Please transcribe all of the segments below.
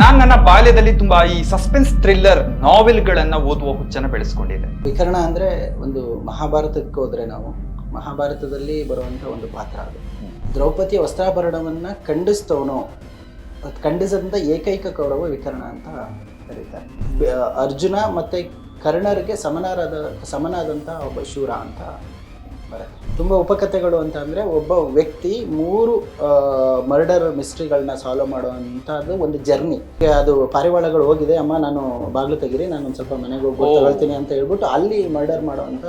ನಾನ್ ನನ್ನ ಬಾಲ್ಯದಲ್ಲಿ ತುಂಬಾ ಈ ಸಸ್ಪೆನ್ಸ್ ಥ್ರಿಲ್ಲರ್ ನಾವೆಲ್ಗಳನ್ನ ಓದುವ ಹುಚ್ಚನ್ನ ಬೆಳೆಸ್ಕೊಂಡಿದ್ದೆ. ವಿಕರ್ಣ ಅಂದ್ರೆ ಒಂದು ಮಹಾಭಾರತಕ್ಕೆ ಹೋದ್ರೆ ನಾವು, ಮಹಾಭಾರತದಲ್ಲಿ ಬರುವಂತ ಒಂದು ಪಾತ್ರ ಅದು. ದ್ರೌಪದಿಯ ವಸ್ತ್ರಾಭರಣವನ್ನ ಖಂಡಿಸ್ತವನು, ಅದು ಖಂಡಿಸಿದಂಥ ಏಕೈಕ ಕೌರವ ವಿಕರ್ಣ ಅಂತ ಕರೀತಾರೆ. ಅರ್ಜುನ ಮತ್ತೆ ಕರ್ಣರಿಗೆ ಸಮನಾದ ಸಮನಾದಂಥ ಒಬ್ಬ ಶೂರ ಅಂತ ಬರುತ್ತೆ. ತುಂಬ ಉಪಕಥೆಗಳು ಅಂತ ಅಂದರೆ ಒಬ್ಬ ವ್ಯಕ್ತಿ ಮೂರು ಮರ್ಡರ್ ಮಿಸ್ಟ್ರಿಗಳನ್ನ ಸಾಲ್ವ್ ಮಾಡುವಂಥದ್ದು ಒಂದು ಜರ್ನಿ ಅದು ಪಾರಿವಾಳಗಳು ಹೋಗಿದೆ ಅಮ್ಮ ನಾನು ಬಾಗಿಲು ತೆಗೀರಿ ನಾನು ಒಂದು ಸ್ವಲ್ಪ ಮನೆಗೆ ಹೋಗಿ ಹೇಳ್ತೀನಿ ತಗೊಳ್ತೀನಿ ಅಂತ ಹೇಳ್ಬಿಟ್ಟು ಅಲ್ಲಿ ಮರ್ಡರ್ ಮಾಡುವಂಥ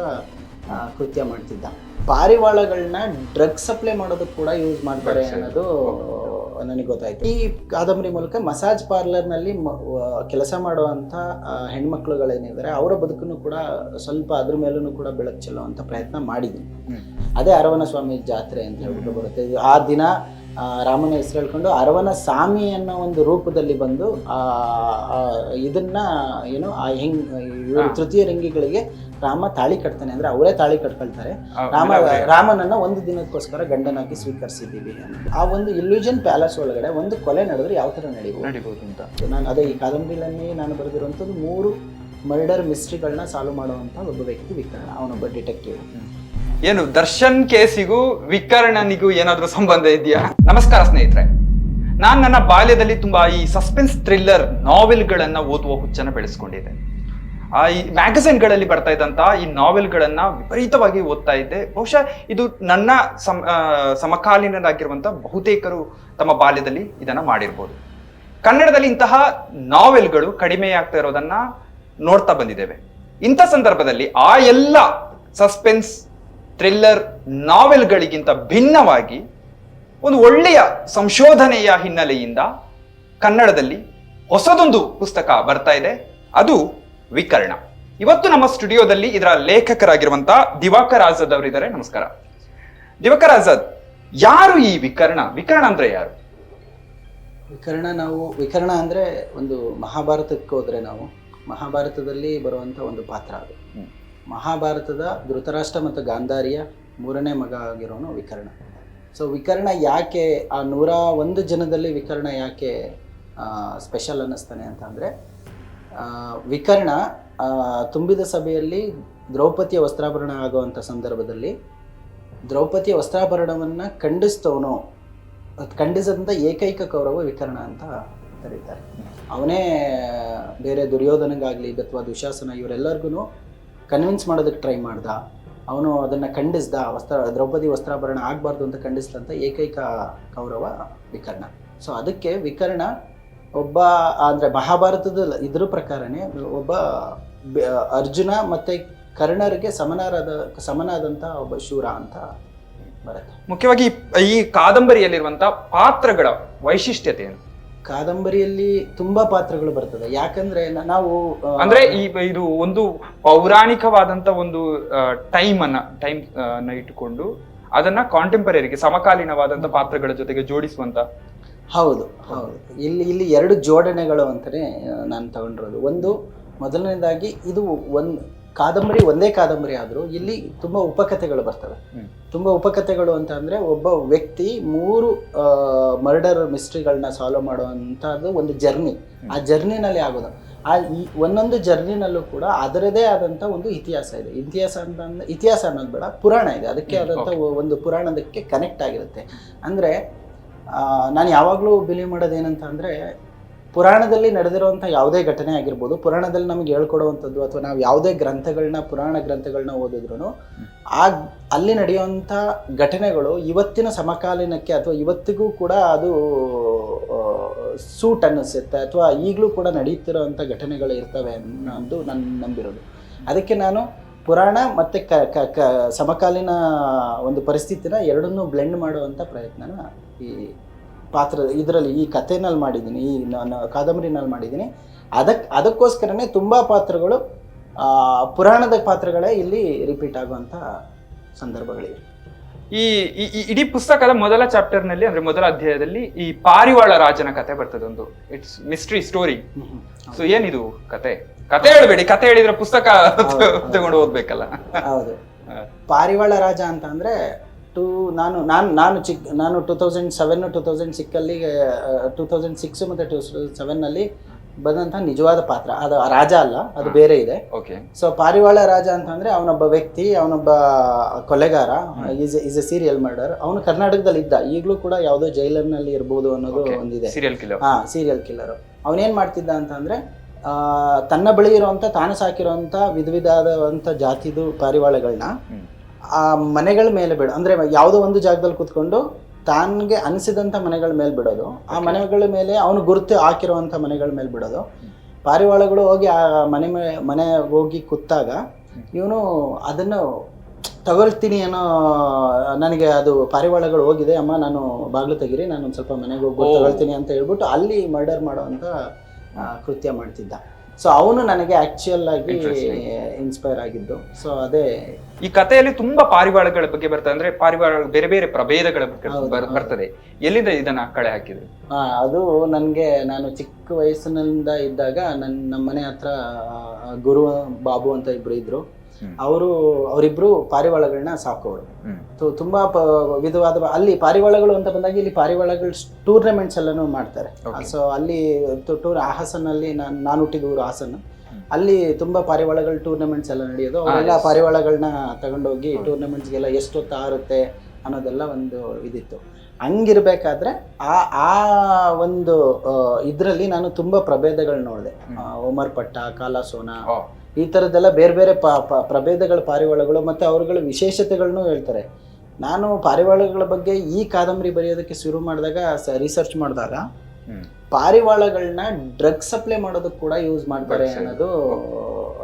ಕೃತ್ಯ ಮಾಡ್ತಿದ್ದ. ಪಾರಿವಾಳಗಳನ್ನ ಡ್ರಗ್ ಸಪ್ಲೈ ಮಾಡೋದಕ್ಕೆ ಕೂಡ ಯೂಸ್ ಮಾಡ್ತಾರೆ ಅನ್ನೋದು ನನಗೆ ಗೊತ್ತಾಯ್ತು. ಈ ಕಾದಂಬರಿ ಮೂಲಕ ಮಸಾಜ್ ಪಾರ್ಲರ್ನಲ್ಲಿ ಕೆಲಸ ಮಾಡುವಂಥ ಹೆಣ್ಮಕ್ಳುಗಳೇನಿದ್ದಾರೆ ಅವರ ಬದುಕನ್ನು ಕೂಡ ಸ್ವಲ್ಪ ಅದ್ರ ಮೇಲೂ ಕೂಡ ಬೆಳಕು ಚೆಲ್ಲುವಂಥ ಪ್ರಯತ್ನ ಮಾಡಿದ್ದೀನಿ ಅದೇ ಅರವನ ಸ್ವಾಮಿ ಜಾತ್ರೆ ಅಂತ ಹೇಳ್ಬಿಟ್ಟು ಬರುತ್ತೆ. ಆ ದಿನ ರಾಮನ ಹೆಸರು ಹೇಳ್ಕೊಂಡು ಅರವನ ಸ್ವಾಮಿ ಅನ್ನೋ ಒಂದು ರೂಪದಲ್ಲಿ ಬಂದು ಇದನ್ನ ಏನು ಆ ಹೆಂಗ್ ತೃತೀಯ ರಂಗಿಗಳಿಗೆ ರಾಮ ತಾಳಿ ಕಟ್ತಾನೆ. ಅಂದ್ರೆ ಅವರೇ ತಾಳಿ ಕಟ್ಕೊಳ್ತಾರೆ. ರಾಮ. ರಾಮನನ್ನ ಒಂದು ದಿನಕ್ಕೋಸ್ಕರ ಗಂಡನಾಗಿ ಸ್ವೀಕರಿಸಿದ್ದೀವಿ. ಆ ಒಂದು ಇಲ್ಯೂಷನ್ ಪ್ಯಾಲೇಸ್ ಒಳಗಡೆ ಒಂದು ಕೊಲೆ ನಡೆದ್ರೆ ಯಾವ ತರ ನಡೀಬಹುದು ಅಂತ. ನಾನು ಅದೇ ಈ ಕಾದಂಬರಿಯಲ್ಲಿ ನಾನು ಬರೆದಿರುವಂಥದ್ದು ಮೂರು ಮರ್ಡರ್ ಮಿಸ್ಟ್ರಿಗಳನ್ನ ಸಾಲ್ವ್ ಮಾಡುವಂಥ ಒಬ್ಬ ವ್ಯಕ್ತಿ ವಿಕ್ರಣ ಅವನೊಬ್ಬ ಡಿಟೆಕ್ಟಿವ್ ಏನು, ದರ್ಶನ್ ಕೇಸಿಗೂ ವಿಕರ್ಣನಿಗೂ ಏನಾದ್ರೂ ಸಂಬಂಧ ಇದೆಯಾ? ನಮಸ್ಕಾರ ಸ್ನೇಹಿತರೆ. ನಾನು ನನ್ನ ಬಾಲ್ಯದಲ್ಲಿ ತುಂಬಾ ಈ ಸಸ್ಪೆನ್ಸ್ ಥ್ರಿಲ್ಲರ್ ನಾವೆಲ್ಗಳನ್ನ ಓದುವ ಹುಚ್ಚನ್ನು ಬೆಳೆಸ್ಕೊಂಡಿದ್ದೆ. ಆ ಈ ಮ್ಯಾಗಝೈನ್ಗಳಲ್ಲಿ ಬರ್ತಾ ಇದ್ದಂತ ಈ ನಾವೆಲ್ಗಳನ್ನ ವಿಪರೀತವಾಗಿ ಓದ್ತಾ ಇದ್ದೆ. ಬಹುಶಃ ಇದು ನನ್ನ ಸಮ ಸಮಕಾಲೀನರಾಗಿರುವಂತಹ ಸಮಕಾಲೀನರಾಗಿರುವಂತ ಬಹುತೇಕರು ತಮ್ಮ ಬಾಲ್ಯದಲ್ಲಿ ಇದನ್ನ ಮಾಡಿರ್ಬೋದು. ಕನ್ನಡದಲ್ಲಿ ಇಂತಹ ನಾವೆಲ್ಗಳು ಕಡಿಮೆಯಾಗ್ತಾ ಇರೋದನ್ನ ನೋಡ್ತಾ ಬಂದಿದ್ದೇವೆ. ಇಂಥ ಸಂದರ್ಭದಲ್ಲಿ ಆ ಎಲ್ಲ ಸಸ್ಪೆನ್ಸ್ ಥ್ರಿಲ್ಲರ್ ನಾವೆಲ್ಗಳಿಗಿಂತ ಭಿನ್ನವಾಗಿ ಒಂದು ಒಳ್ಳೆಯ ಸಂಶೋಧನೆಯ ಹಿನ್ನೆಲೆಯಿಂದ ಕನ್ನಡದಲ್ಲಿ ಹೊಸದೊಂದು ಪುಸ್ತಕ ಬರ್ತಾ ಇದೆ. ಅದು ವಿಕರ್ಣ. ಇವತ್ತು ನಮ್ಮ ಸ್ಟುಡಿಯೋದಲ್ಲಿ ಇದರ ಲೇಖಕರಾಗಿರುವಂತಹ ದಿವಾಕರ್ ಆಜಾದ್ ಅವರಿದ್ದಾರೆ. ನಮಸ್ಕಾರ. ದಿವಾಕರ್ ಆಜಾದ್ ಯಾರು ಈ ವಿಕರ್ಣ? ವಿಕರ್ಣ ಅಂದ್ರೆ ಯಾರು? ವಿಕರ್ಣ ನಾವು ವಿಕರ್ಣ ಅಂದ್ರೆ ಒಂದು ಮಹಾಭಾರತಕ್ಕೆ ಹೋದ್ರೆ ನಾವು ಮಹಾಭಾರತದಲ್ಲಿ ಬರುವಂತ ಒಂದು ಪಾತ್ರ ಅದು. ಮಹಾಭಾರತದ ಧೃತರಾಷ್ಟ್ರ ಮತ್ತು ಗಾಂಧಾರಿಯ ಮೂರನೇ ಮಗ ಆಗಿರೋನು ವಿಕರ್ಣ. ಸೊ ವಿಕರ್ಣ ಯಾಕೆ, ಆ ನೂರ ಒಂದು ಜನದಲ್ಲಿ ವಿಕರ್ಣ ಯಾಕೆ ಸ್ಪೆಷಲ್ ಅನ್ನಿಸ್ತಾನೆ ಅಂತಂದರೆ ವಿಕರ್ಣ ತುಂಬಿದ ಸಭೆಯಲ್ಲಿ ದ್ರೌಪದಿಯ ವಸ್ತ್ರಾಭರಣ ಆಗುವಂಥ ಸಂದರ್ಭದಲ್ಲಿ ದ್ರೌಪದಿಯ ವಸ್ತ್ರಾಭರಣವನ್ನು ಖಂಡಿಸ್ತವನು ಖಂಡಿಸಿದಂಥ ಏಕೈಕ ಕೌರವ ವಿಕರ್ಣ ಅಂತ ಕರೀತಾರೆ. ಅವನೇ ಬೇರೆ ದುರ್ಯೋಧನಗಾಗಲಿ ಅಥವಾ ದುಶಾಸನ ಇವರೆಲ್ಲರಿಗೂ ಕನ್ವಿನ್ಸ್ ಮಾಡೋದಕ್ಕೆ ಟ್ರೈ ಮಾಡ್ದ. ಅವನು ಅದನ್ನು ಖಂಡಿಸ್ದ, ವಸ್ತ್ರ, ದ್ರೌಪದಿ ವಸ್ತ್ರಾಭರಣ ಆಗಬಾರ್ದು ಅಂತ ಖಂಡಿಸಿದಂಥ ಏಕೈಕ ಕೌರವ ವಿಕರ್ಣ. ಸೊ ಅದಕ್ಕೆ ವಿಕರ್ಣ ಒಬ್ಬ, ಅಂದರೆ ಮಹಾಭಾರತದ ಇದ್ರ ಪ್ರಕಾರನೇ ಒಬ್ಬ ಅರ್ಜುನ ಮತ್ತು ಕರ್ಣರಿಗೆ ಸಮನಾದ ಸಮನಾದಂಥ ಒಬ್ಬ ಶೂರ ಅಂತ ಬರುತ್ತೆ. ಮುಖ್ಯವಾಗಿ ಈ- ಕಾದಂಬರಿಯಲ್ಲಿರುವಂಥ ಪಾತ್ರಗಳ ವೈಶಿಷ್ಟ್ಯತೆ ಏನು? ಕಾದಂಬರಿಯಲ್ಲಿ ತುಂಬಾ ಪಾತ್ರಗಳು ಬರ್ತದೆ. ಯಾಕಂದ್ರೆ ನಾವು ಅಂದ್ರೆ ಈ ಇದು ಒಂದು ಪೌರಾಣಿಕವಾದಂತ ಒಂದು ಟೈಮ್ ಅನ್ನ ಟೈಮ್ ಅನ್ನ ಇಟ್ಟುಕೊಂಡು ಅದನ್ನ ಕಾಂಟೆಂಪರರಿಗೆ ಸಮಕಾಲೀನವಾದಂತ ಪಾತ್ರಗಳ ಜೊತೆಗೆ ಜೋಡಿಸುವಂತ. ಹೌದು ಹೌದು. ಇಲ್ಲಿ ಇಲ್ಲಿ ಎರಡು ಜೋಡಣೆಗಳು ಅಂತಾನೆ ನಾನು ತಗೊಂಡಿರೋದು. ಒಂದು ಮೊದಲನೇದಾಗಿ ಇದು ಒಂದು ಕಾದಂಬರಿ ಒಂದೇ ಕಾದಂಬರಿ ಆದರೂ ಇಲ್ಲಿ ತುಂಬ ಉಪಕಥೆಗಳು ಬರ್ತವೆ. ತುಂಬ ಉಪಕಥೆಗಳು ಅಂತ ಅಂದರೆ ಒಬ್ಬ ವ್ಯಕ್ತಿ ಮೂರು ಮರ್ಡರ್ ಮಿಸ್ಟ್ರಿಗಳನ್ನ ಸಾಲ್ವ್ ಮಾಡುವಂಥದ್ದು ಒಂದು ಜರ್ನಿ. ಆ ಜರ್ನಿನಲ್ಲಿ ಆಗೋದು. ಆ ಈ ಒಂದೊಂದು ಜರ್ನಿನಲ್ಲೂ ಕೂಡ ಅದರದೇ ಆದಂಥ ಒಂದು ಇತಿಹಾಸ ಇದೆ. ಇತಿಹಾಸ ಅಂತ ಇತಿಹಾಸ ಅನ್ನೋದು ಬೇಡ ಪುರಾಣ ಇದೆ. ಅದಕ್ಕೆ ಆದಂಥ ಒಂದು ಪುರಾಣದಕ್ಕೆ ಕನೆಕ್ಟ್ ಆಗಿರುತ್ತೆ. ಅಂದರೆ ನಾನು ಯಾವಾಗಲೂ ಬಿಲೀವ್ ಮಾಡೋದೇನಂತ ಅಂದರೆ ಪುರಾಣದಲ್ಲಿ ನಡೆದಿರುವಂಥ ಯಾವುದೇ ಘಟನೆ ಆಗಿರ್ಬೋದು, ಪುರಾಣದಲ್ಲಿ ನಮಗೆ ಹೇಳ್ಕೊಡುವಂಥದ್ದು ಅಥವಾ ನಾವು ಯಾವುದೇ ಗ್ರಂಥಗಳನ್ನ, ಪುರಾಣ ಗ್ರಂಥಗಳನ್ನ ಓದಿದ್ರು ಆ ಅಲ್ಲಿ ನಡೆಯುವಂಥ ಘಟನೆಗಳು ಇವತ್ತಿನ ಸಮಕಾಲೀನಕ್ಕೆ ಅಥವಾ ಇವತ್ತಿಗೂ ಕೂಡ ಅದು ಸೂಟ್ ಅನ್ನಿಸುತ್ತೆ ಅಥವಾ ಈಗಲೂ ಕೂಡ ನಡೀತಿರೋವಂಥ ಘಟನೆಗಳು ಇರ್ತವೆ ಅನ್ನೋದು ನಾನು ನಂಬಿರೋದು. ಅದಕ್ಕೆ ನಾನು ಪುರಾಣ ಮತ್ತು ಕ ಕ ಕ, ಸಮಕಾಲೀನ ಒಂದು ಪರಿಸ್ಥಿತಿನ ಎರಡನ್ನೂ ಬ್ಲೆಂಡ್ ಮಾಡುವಂಥ ಪ್ರಯತ್ನನ ಈ ಪಾತ್ರ ಇದರಲ್ಲಿ ಈ ಕಥೆನಲ್ಲಿ ಮಾಡಿದ್ದೀನಿ ಈ ನಾನು ಕಾದಂಬರಿನಲ್ಲಿ ಮಾಡಿದ್ದೀನಿ. ಅದಕ್ಕೆ ಅದಕ್ಕೋಸ್ಕರನೇ ತುಂಬ ಪಾತ್ರಗಳು ಆ, ಪುರಾಣದ ಪಾತ್ರಗಳೇ ಇಲ್ಲಿ ರಿಪೀಟ್ ಆಗುವಂಥ ಸಂದರ್ಭಗಳಿವೆ. ಈ ಇಡೀ ಪುಸ್ತಕದ ಮೊದಲ ಚಾಪ್ಟರ್ನಲ್ಲಿ ಅಂದ್ರೆ ಮೊದಲ ಅಧ್ಯಾಯದಲ್ಲಿ ಈ ಪಾರಿವಾಳ ರಾಜನ ಕತೆ ಬರ್ತದೆ ಒಂದು. It's mystery story. ಸೊ ಏನಿದು ಕತೆ ಕತೆ ಹೇಳಬೇಡಿ ಕತೆ ಹೇಳಿದ್ರೆ ಪುಸ್ತಕ. ತಗೊಂಡು ಓದ್ಬೇಕಲ್ಲ ಹೌದು. ಪಾರಿವಾಳ ರಾಜ ಅಂತ ಅಂದರೆ ಟು ನಾನು ನಾನು ನಾನು ಚಿಕ್ ನಾನು two thousand seven two thousand ಸಿಕ್ಕಲ್ಲಿ two thousand six ಮತ್ತು ಟೂ ಸೆವೆನ್ನಲ್ಲಿ ಬಂದಂಥ ನಿಜವಾದ ಪಾತ್ರ. ಅದು ಆ ರಾಜ ಅಲ್ಲ ಅದು ಬೇರೆ ಇದೆ. ಓಕೆ ಸೊ ಪಾರಿವಾಳ ರಾಜ ಅಂತಂದ್ರೆ ಅವನೊಬ್ಬ ವ್ಯಕ್ತಿ ಅವನೊಬ್ಬ ಕೊಲೆಗಾರ is is a serial murder ಅವನು ಕರ್ನಾಟಕದಲ್ಲಿ ಇದ್ದ ಈಗಲೂ ಕೂಡ ಯಾವುದೋ ಜೈಲರ್ನಲ್ಲಿ ಇರ್ಬೋದು ಅನ್ನೋದು ಒಂದಿದೆ. ಸೀರಿಯಲ್ ಕಿಲ್ಲರ್ ಹಾಂ ಸೀರಿಯಲ್ ಕಿಲ್ಲರು ಅವನೇನು ಮಾಡ್ತಿದ್ದ ಅಂತಂದ್ರೆ ತನ್ನ ಬಳಿ ಇರುವಂತ ತಾನು ಸಾಕಿರೋವಂಥ ವಿಧ ವಿಧವಾದಂಥ ಜಾತಿದು ಪಾರಿವಾಳಗಳನ್ನ ಆ ಮನೆಗಳ ಮೇಲೆ ಬಿಡ. ಅಂದರೆ ಯಾವುದೋ ಒಂದು ಜಾಗದಲ್ಲಿ ಕೂತ್ಕೊಂಡು ತಾನಿಗೆ ಅನಿಸಿದಂಥ ಮನೆಗಳ ಮೇಲೆ ಬಿಡೋದು. ಆ ಮನೆಗಳ ಮೇಲೆ ಅವನು ಗುರುತು ಹಾಕಿರುವಂಥ ಮನೆಗಳ ಮೇಲೆ ಬಿಡೋದು. ಪಾರಿವಾಳಗಳು ಹೋಗಿ ಆ ಮನೆ ಮೇ- ಮನೆ ಹೋಗಿ ಕೂತಾಗ ಇವನು ಅದನ್ನು ತಗೊಳ್ತೀನಿ ಏನೋ ನನಗೆ ಅದು ಪಾರಿವಾಳಗಳು ಹೋಗಿದೆ ಅಮ್ಮ ನಾನು ಬಾಗಿಲು ತೆಗಿರಿ ನಾನು ಒಂದು ಸ್ವಲ್ಪ ಮನೆಗೆ ಹೋಗಿ. ತಗೊಳ್ತೀನಿ ಅಂತ ಹೇಳ್ಬಿಟ್ಟು ಅಲ್ಲಿ ಮರ್ಡರ್ ಮಾಡುವಂಥ ಕೃತ್ಯ ಮಾಡ್ತಿದ್ದ. ಸೊ ಅವನು ನನಗೆ ಆಕ್ಚುಯಲ್ ಆಗಿ ಇನ್ಸ್ಪೈರ್ ಆಗಿದ್ದು. ಸೊ ಅದೇ. ಈ ಕಥೆಯಲ್ಲಿ ತುಂಬಾ ಪಾರಿವಾಳಗಳ ಬಗ್ಗೆ ಬರ್ತದೆ ಅಂದ್ರೆ ಪಾರಿವಾಳ ಬೇರೆ ಬೇರೆ ಪ್ರಭೇದಗಳ ಬಗ್ಗೆ. ಬರ್ತದೆ. ಎಲ್ಲಿಂದ ಇದನ್ನ ಕಳೆ ಹಾಕಿದ್ರು? ಆ, ಅದು ನನ್ಗೆ ನಾನು ಚಿಕ್ಕ ವಯಸ್ಸಿನಿಂದ ಇದ್ದಾಗ ನನ್ನ ನಮ್ಮನೆ ಹತ್ರ ಗುರು ಬಾಬು ಅಂತ ಇಬ್ರು ಇದ್ರು. ಅವರು ಅವರಿಬ್ರು ಪಾರಿವಾಳಗಳನ್ನ ಸಾಕೋರು. ತುಂಬಾ ವಿಧವಾದ ಅಲ್ಲಿ ಪಾರಿವಾಳಗಳು ಅಂತ ಬಂದಾಗ ಇಲ್ಲಿ ಪಾರಿವಾಳಗಳ ಟೂರ್ನಮೆಂಟ್ಸ್ ಎಲ್ಲಾನು ಮಾಡ್ತಾರೆ. ಸೊ ಅಲ್ಲಿ ಟೂರ್ ಹಾಸನಲ್ಲಿ ನಾನು ನಾನು ಹುಟ್ಟಿದ ಊರು ಹಾಸನ್. ಅಲ್ಲಿ ತುಂಬಾ ಪಾರಿವಾಳಗಳ ಟೂರ್ನಮೆಂಟ್ಸ್ ಎಲ್ಲ ನಡೆಯೋದು. ಅವರೆಲ್ಲ. ಪಾರಿವಾಳಗಳನ್ನ ತಗೊಂಡೋಗಿ ಟೂರ್ನಮೆಂಟ್ಸ್ಗೆಲ್ಲ ಎಷ್ಟೊತ್ತು ಆರುತ್ತೆ ಅನ್ನೋದೆಲ್ಲ ಒಂದು ಇದಿತ್ತು. ಹಂಗಿರ್ಬೇಕಾದ್ರೆ ಆ ಆ ಒಂದು ಇದರಲ್ಲಿ ನಾನು ತುಂಬಾ ಪ್ರಭೇದಗಳು ನೋಡಿದೆ. ಓಮರ್ ಪಟ್ಟ ಕಾಲಾಸೋನ ಈ ಥರದ್ದೆಲ್ಲ ಬೇರೆ ಬೇರೆ ಪ ಪ- ಪ್ರಭೇದಗಳ ಪಾರಿವಾಳಗಳು ಮತ್ತು ಅವರುಗಳ ವಿಶೇಷತೆಗಳನ್ನು ಹೇಳ್ತಾರೆ. ನಾನು ಪಾರಿವಾಳಗಳ ಬಗ್ಗೆ ಈ ಕಾದಂಬರಿ ಬರೆಯೋದಕ್ಕೆ ಶುರು ಮಾಡಿದಾಗ ರಿಸರ್ಚ್ ಮಾಡಿದಾಗ. ಪಾರಿವಾಳಗಳನ್ನ ಡ್ರಗ್ ಸಪ್ಲೈ ಮಾಡೋದಕ್ಕೆ ಕೂಡ ಯೂಸ್ ಮಾಡ್ತಾರೆ ಅನ್ನೋದು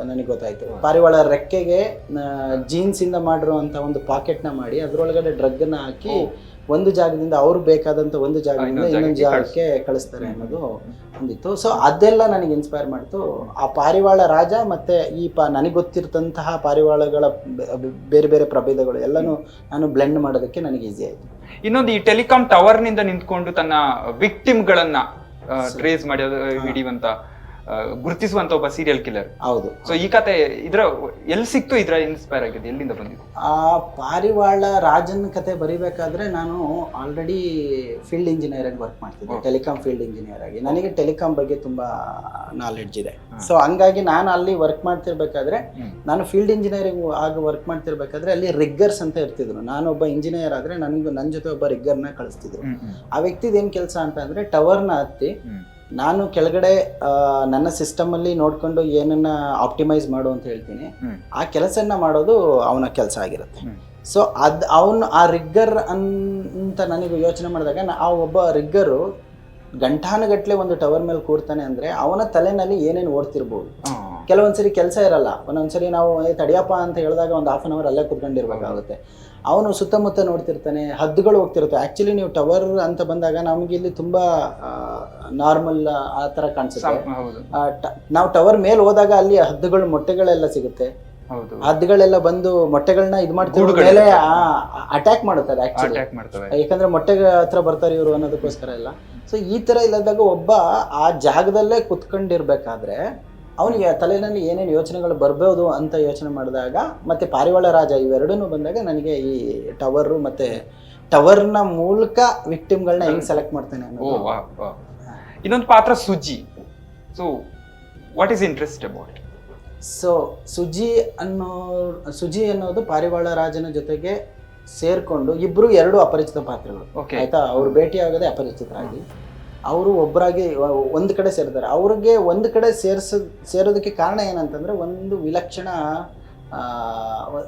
ನನಗೆ ಗೊತ್ತಾಯ್ತು. ಪಾರಿವಾಳ ರೆಕ್ಕೆಗೆ ಜೀನ್ಸ್ ಇಂದ ಮಾಡಿರುವಂತ ಒಂದು ಪಾಕೆಟ್ನ ಮಾಡಿ ಅದರೊಳಗಡೆ ಡ್ರಗ್ನ ಹಾಕಿ ಒಂದು ಜಾಗದಿಂದ ಅವ್ರು ಬೇಕಾದಂತ ಒಂದು ಜಾಗದಿಂದ ಇನ್ನೊಂದು ಜಾಗಕ್ಕೆ ಕಳಿಸ್ತಾರೆ ಅನ್ನೋದು ಒಂದಿತ್ತು. ಸೊ ಅದೆಲ್ಲ ನನಗೆ ಇನ್ಸ್ಪೈರ್ ಮಾಡ್ತು. ಆ ಪಾರಿವಾಳ ರಾಜ ಮತ್ತೆ ಈ ಪ ನನಗೆ ಗೊತ್ತಿರ್ತಂತಹ ಪಾರಿವಾಳಗಳ ಬೇರೆ ಬೇರೆ ಪ್ರಭೇದಗಳು ಎಲ್ಲನೂ ನಾನು ಬ್ಲೆಂಡ್ ಮಾಡೋದಕ್ಕೆ ನನಗೆ ಈಸಿ ಆಯ್ತು. ಇನ್ನೊಂದು ಈ ಟೆಲಿಕಾಂ ಟವರ್ನಿಂದ ನಿಂತ್ಕೊಂಡು ತನ್ನ ವಿಕ್ಟಿಮ್ ಗಳನ್ನ ಟ್ರೇಸ್ ಮಾಡಿ ಹಿಡಿಯುವಂಥ ಗುರುತಿಸುವಂತ ಒಬ್ಬ ಸೀರಿಯಲ್ ಕಿಲ್ಲರ್ ಹೌದು. ಸೊ ಈ ಕತೆ ಇದ್ರ ಎಲ್ಲಿ ಸಿಕ್ತು ಇದ್ರ ಇನ್ಸ್ಪೈರ್ ಆಗಿದೆ ಎಲ್ಲಿಂದ ಬಂದಿದ್ದು? ಆ ಪಾರಿವಾಳ ರಾಜನ್ ಕತೆ ಬರಿಬೇಕಾದ್ರೆ ನಾನು ಆಲ್ರೆಡಿ ಫೀಲ್ಡ್ ಇಂಜಿನಿಯರ್ ಆಗಿ ವರ್ಕ್ ಮಾಡ್ತಿದ್ದೆ. ಟೆಲಿಕಾಂ ಫೀಲ್ಡ್ ಇಂಜಿನಿಯರ್ ಆಗಿ. ನನಗೆ ಟೆಲಿಕಾಂ ಬಗ್ಗೆ ತುಂಬಾ ನಾಲೆಡ್ಜ್ ಇದೆ. ಸೊ ಹಂಗಾಗಿ ನಾನು ಅಲ್ಲಿ ವರ್ಕ್ ಮಾಡ್ತಿರ್ಬೇಕಾದ್ರೆ. ನಾನು ಫೀಲ್ಡ್ ಇಂಜಿನಿಯರಿಂಗ್ ಆಗಿ ವರ್ಕ್ ಮಾಡ್ತಿರ್ಬೇಕಾದ್ರೆ ಅಲ್ಲಿ ರಿಗ್ಗರ್ಸ್ ಅಂತ ಇರ್ತಿದ್ರು. ನಾನು ಒಬ್ಬ ಇಂಜಿನಿಯರ್ ಆದ್ರೆ ನನ್ಗೆ ನನ್ನ ಜೊತೆ ಒಬ್ಬ ರಿಗ್ಗರ್ನ ಕಳಿಸ್ತಿದ್ರು. ಆ ವ್ಯಕ್ತಿದ ಏನ್ ಕೆಲಸ ಅಂತ ಅಂದ್ರೆ ಟವರ್ನ ಹತ್ತಿ. ನಾನು ಕೆಳಗಡೆ ನನ್ನ ಸಿಸ್ಟಮ್ ಅಲ್ಲಿ ನೋಡ್ಕೊಂಡು ಏನನ್ನ ಆಪ್ಟಿಮೈಸ್ ಮಾಡು ಅಂತ ಹೇಳ್ತೀನಿ. ಆ ಕೆಲಸನ ಮಾಡೋದು ಅವನ ಕೆಲಸ ಆಗಿರುತ್ತೆ. ಸೊ ಅದ್ ಅವನು ಆ ರಿಗ್ಗರ್ ಅಂತ ನನಗೆ ಯೋಚನೆ ಮಾಡಿದಾಗ ಆ ಒಬ್ಬ ರಿಗ್ಗರು ಗಂಟಾನುಗಟ್ಲೆ ಒಂದು ಟವರ್ ಮೇಲೆ ಕೂರ್ತಾನೆ ಅಂದ್ರೆ ಅವನ ತಲೆನಲ್ಲಿ ಏನೇನು ಓಡ್ತಿರ್ಬೋದು. ಕೆಲವೊಂದ್ಸರಿ ಕೆಲಸ ಇರಲ್ಲ. ಒಂದೊಂದ್ಸರಿ ನಾವು ತಡಿಯಪ್ಪ ಅಂತ ಹೇಳಿದಾಗ ಒಂದು ಹಾಫ್ ಅನ್ ಅವರ್ ಅಲ್ಲೇ ಕುತ್ಕೊಂಡಿರ್ಬೇಕಾಗುತ್ತೆ. ಅವನು ಸುತ್ತಮುತ್ತ ನೋಡ್ತಿರ್ತಾನೆ ಹದ್ದುಗಳು ಹೋಗ್ತಿರುತ್ತೆ. ಆ್ಯಕ್ಚುಲಿ ನೀವು ಟವರ್ ಅಂತ ಬಂದಾಗ ನಮಗೆ ಇಲ್ಲಿ ತುಂಬಾ ನಾರ್ಮಲ್ ಆ ಥರ ಕಾಣಿಸುತ್ತೆ. ನಾವು ಟವರ್ ಮೇಲೆ ಹೋದಾಗ ಅಲ್ಲಿ ಹದ್ದುಗಳು ಮೊಟ್ಟೆಗಳೆಲ್ಲ ಸಿಗುತ್ತೆ. ಹೌದು. ಹದ್ದುಗಳೆಲ್ಲ ಬಂದು ಮೊಟ್ಟೆಗಳನ್ನ ಇದು ಮಾಡ್ತಾರೆ. ಮೇಲೆ ಅಟ್ಯಾಕ್ ಮಾಡುತ್ತಾರೆ ಆಕ್ಚುಲಿ ಯಾಕಂದ್ರೆ ಮೊಟ್ಟೆ ಹತ್ರ ಬರ್ತಾರೆ ಇವರು ಅನ್ನೋದಕ್ಕೋಸ್ಕರ ಎಲ್ಲ. ಸೊ ಈ ತರ ಇಲ್ಲದಾಗ ಒಬ್ಬ ಆ ಜಾಗದಲ್ಲೇ ಕುತ್ಕೊಂಡಿರ್ಬೇಕಾದ್ರೆ ಅವನಿಗೆ ತಲೆಯಲ್ಲಿ ಏನೇನು ಯೋಚನೆಗಳು ಬರ್ಬೋದು ಅಂತ ಯೋಚನೆ ಮಾಡಿದಾಗ ಮತ್ತೆ ಪಾರಿವಾಳ ರಾಜ ಇವೆರಡೂ ಬಂದಾಗ ನನಗೆ ಈ ಟವರು ಮತ್ತು ಟವರ್ನ ಮೂಲಕ ವಿಕ್ಟಿಮ್ಗಳನ್ನ ಹೆಂಗೆ ಸೆಲೆಕ್ಟ್ ಮಾಡ್ತಾನೆ ಅನ್ನೋದು. ಇನ್ನೊಂದು ಪಾತ್ರ Suji. So what is interest about so Suji ಅನ್ನೋ ಸುಜಿ ಅನ್ನೋದು ಪಾರಿವಾಳ ರಾಜನ ಜೊತೆಗೆ ಸೇರ್ಕೊಂಡು ಇಬ್ಬರು ಎರಡು ಅಪರಿಚಿತ ಪಾತ್ರಗಳು. ಓಕೆ ಆಯ್ತಾ? ಅವ್ರು ಭೇಟಿ ಆಗದೆ ಅಪರಿಚಿತರಾಗಿ ಅವರು ಒಬ್ಬರಾಗಿ ಒಂದು ಕಡೆ ಸೇರ್ತಾರೆ ಅವ್ರಿಗೆ ಒಂದು ಕಡೆ ಸೇರಿಸ ಸೇರೋದಕ್ಕೆ ಕಾರಣ ಏನಂತಂದರೆ ಒಂದು ವಿಲಕ್ಷಣ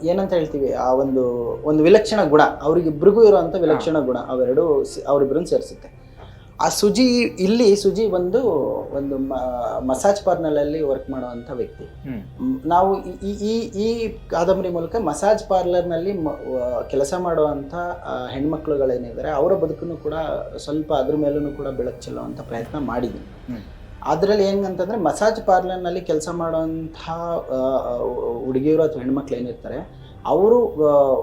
ಏನಂತ ಹೇಳ್ತೀವಿ ಆ ಒಂದು ಒಂದು ವಿಲಕ್ಷಣ ಗುಣ. ಅವ್ರಿಗಿಬ್ರಿಗೂ ಇರುವಂಥ ವಿಲಕ್ಷಣ ಗುಣ ಅವೆರಡು ಅವರಿಬ್ರನ್ನ ಅವರಿಬ್ಬರನ್ನ ಸೇರಿಸುತ್ತೆ. ಆ ಸುಜಿ ಇಲ್ಲಿ ಸುಜಿ ಒಂದು ಒಂದು ಮಸಾಜ್ ಪಾರ್ಲರಲ್ಲಿ ವರ್ಕ್ ಮಾಡುವಂಥ ವ್ಯಕ್ತಿ. ನಾವು ಈ- ಈ ಈ ಕಾದಂಬರಿ ಮೂಲಕ ಮಸಾಜ್ ಪಾರ್ಲರ್ನಲ್ಲಿ ಕೆಲಸ ಮಾಡುವಂಥ ಹೆಣ್ಮಕ್ಳುಗಳೇನಿದ್ದಾರೆ ಅವರ ಬದುಕನ್ನು ಕೂಡ ಸ್ವಲ್ಪ ಅದ್ರ ಮೇಲೂ ಕೂಡ ಬೆಳಕು ಚೆಲ್ಲುವಂಥ ಪ್ರಯತ್ನ ಮಾಡಿದ್ವಿ. ಅದ್ರಲ್ಲಿ ಅದರಲ್ಲಿ ಹೆಂಗಂತಂದರೆ ಮಸಾಜ್ ಪಾರ್ಲರ್ನಲ್ಲಿ ಕೆಲಸ ಮಾಡುವಂಥ ಹುಡುಗಿಯರು ಅಥವಾ ಹೆಣ್ಮಕ್ಳು ಏನಿರ್ತಾರೆ ಅವರು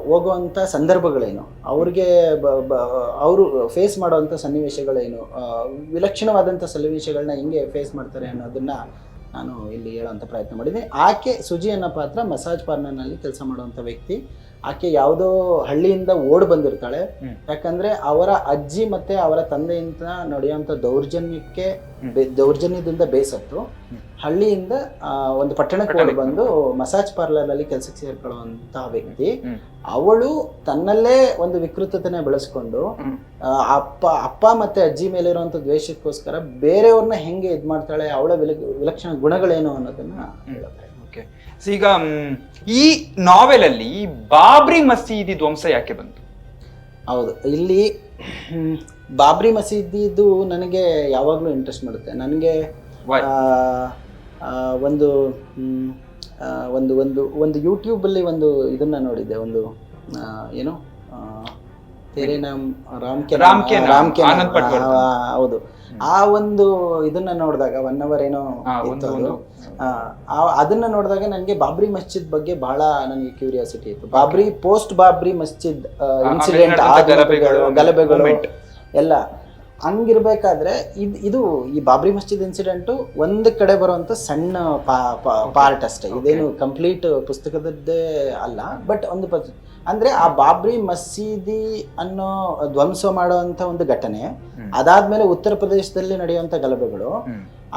ಹೋಗುವಂಥ ಸಂದರ್ಭಗಳೇನು? ಅವ್ರಿಗೆ ಅವರು ಫೇಸ್ ಮಾಡುವಂಥ ಸನ್ನಿವೇಶಗಳೇನು? ವಿಲಕ್ಷಣವಾದಂಥ ಸನ್ನಿವೇಶಗಳನ್ನ ಹೆಂಗೆ ಫೇಸ್ ಮಾಡ್ತಾರೆ ಅನ್ನೋದನ್ನ ನಾನು ಇಲ್ಲಿ ಹೇಳೋವಂಥ ಪ್ರಯತ್ನ ಮಾಡಿದ್ದೀನಿ ಆಕೆ ಸುಜಿ ಅನ್ನೋ ಪಾತ್ರ ಮಸಾಜ್ ಪಾರ್ಲರ್ನಲ್ಲಿ ಕೆಲಸ ಮಾಡುವಂಥ ವ್ಯಕ್ತಿ. ಆಕೆ ಯಾವುದೋ ಹಳ್ಳಿಯಿಂದ ಓಡ್ ಬಂದಿರ್ತಾಳೆ. ಯಾಕಂದ್ರೆ ಅವರ ಅಜ್ಜಿ ಮತ್ತೆ ಅವರ ತಂದೆಯಿಂದ ನಡೆಯುವಂತ ದೌರ್ಜನ್ಯಕ್ಕೆ. ದೌರ್ಜನ್ಯದಿಂದ ಬೇಸತ್ತು. ಹಳ್ಳಿಯಿಂದ ಒಂದು ಪಟ್ಟಣಕ್ಕೆ ಓಡ್ ಬಂದು ಮಸಾಜ್ ಪಾರ್ಲರ್ ಅಲ್ಲಿ ಕೆಲಸಕ್ಕೆ ಸೇರ್ಕೊಳ್ಳುವಂತಹ ವ್ಯಕ್ತಿ. ಅವಳು ತನ್ನಲ್ಲೇ ಒಂದು ವಿಕೃತತೆನ ಬೆಳೆಸ್ಕೊಂಡು ಅಪ್ಪ ಅಪ್ಪ ಮತ್ತೆ ಅಜ್ಜಿ ಮೇಲೆ ಇರುವಂತ ದ್ವೇಷಕ್ಕೋಸ್ಕರ ಬೇರೆಯವ್ರನ್ನ ಹೆಂಗೆ ಇದ್ ಮಾಡ್ತಾಳೆ ಅವಳ ವಿಲ- ವಿಲಕ್ಷಣ ಗುಣಗಳೇನು ಅನ್ನೋದನ್ನ ಹೇಳ್ತಾರೆ. ಓಕೆ. ಸೊ ಈಗ ಈ ನಾವೆಲಲ್ಲಿ ಬಾಬ್ರಿ ಮಸೀದಿ ಧ್ವಂಸ ಯಾಕೆ ಬಂತು? ಹೌದು ಇಲ್ಲಿ ಬಾಬ್ರಿ ಮಸೀದಿದು ನನಗೆ ಯಾವಾಗಲೂ ಇಂಟ್ರೆಸ್ಟ್ ಮಾಡುತ್ತೆ. ನನಗೆ ಒಂದು ಒಂದು ಒಂದು ಒಂದು ಯೂಟ್ಯೂಬಲ್ಲಿ ಒಂದು ಇದನ್ನ ನೋಡಿದ್ದೆ ಒಂದು ಏನು ತೇರೆ ನಾಮ್ ರಾಮ್ ಕೆ ರಾಮ್ ಕೆ ರಾಮ್ ಕೆ ಹೌದು. ಆ ಒಂದು ಇದನ್ನ ನೋಡಿದಾಗ ಒನ್ ಅವರ್ ಏನೋ ಅದನ್ನ ನೋಡಿದಾಗ ನನಗೆ ಬಾಬ್ರಿ ಮಸ್ಜಿದ್ ಬಗ್ಗೆ ಬಹಳ ನನಗೆ ಕ್ಯೂರಿಯಾಸಿಟಿ ಇತ್ತು. ಬಾಬ್ರಿ ಪೋಸ್ಟ್ ಬಾಬ್ರಿ ಮಸ್ಜಿದ್ ಇನ್ಸಿಡೆಂಟ್ ಗಲಭೆಗಳು. ಎಲ್ಲ. ಹಂಗಿರ್ಬೇಕಾದ್ರೆ ಇದು ಇದು ಈ ಬಾಬ್ರಿ ಮಸ್ಜಿದ್ ಇನ್ಸಿಡೆಂಟು ಒಂದು ಕಡೆ ಬರುವಂತ ಸಣ್ಣ ಪಾರ್ಟ್ ಅಷ್ಟೇ. ಇದೇನು ಕಂಪ್ಲೀಟ್ ಪುಸ್ತಕದದ್ದೇ ಅಲ್ಲ ಬಟ್ ಒಂದು ಪ- ಅಂದ್ರೆ ಆ ಬಾಬ್ರಿ ಮಸೀದಿ ಅನ್ನೋ ಧ್ವಂಸ ಮಾಡುವಂತ ಒಂದು ಘಟನೆ. ಅದಾದ್ಮೇಲೆ ಉತ್ತರ ಪ್ರದೇಶದಲ್ಲಿ ನಡೆಯುವಂತ ಗಲಭೆಗಳು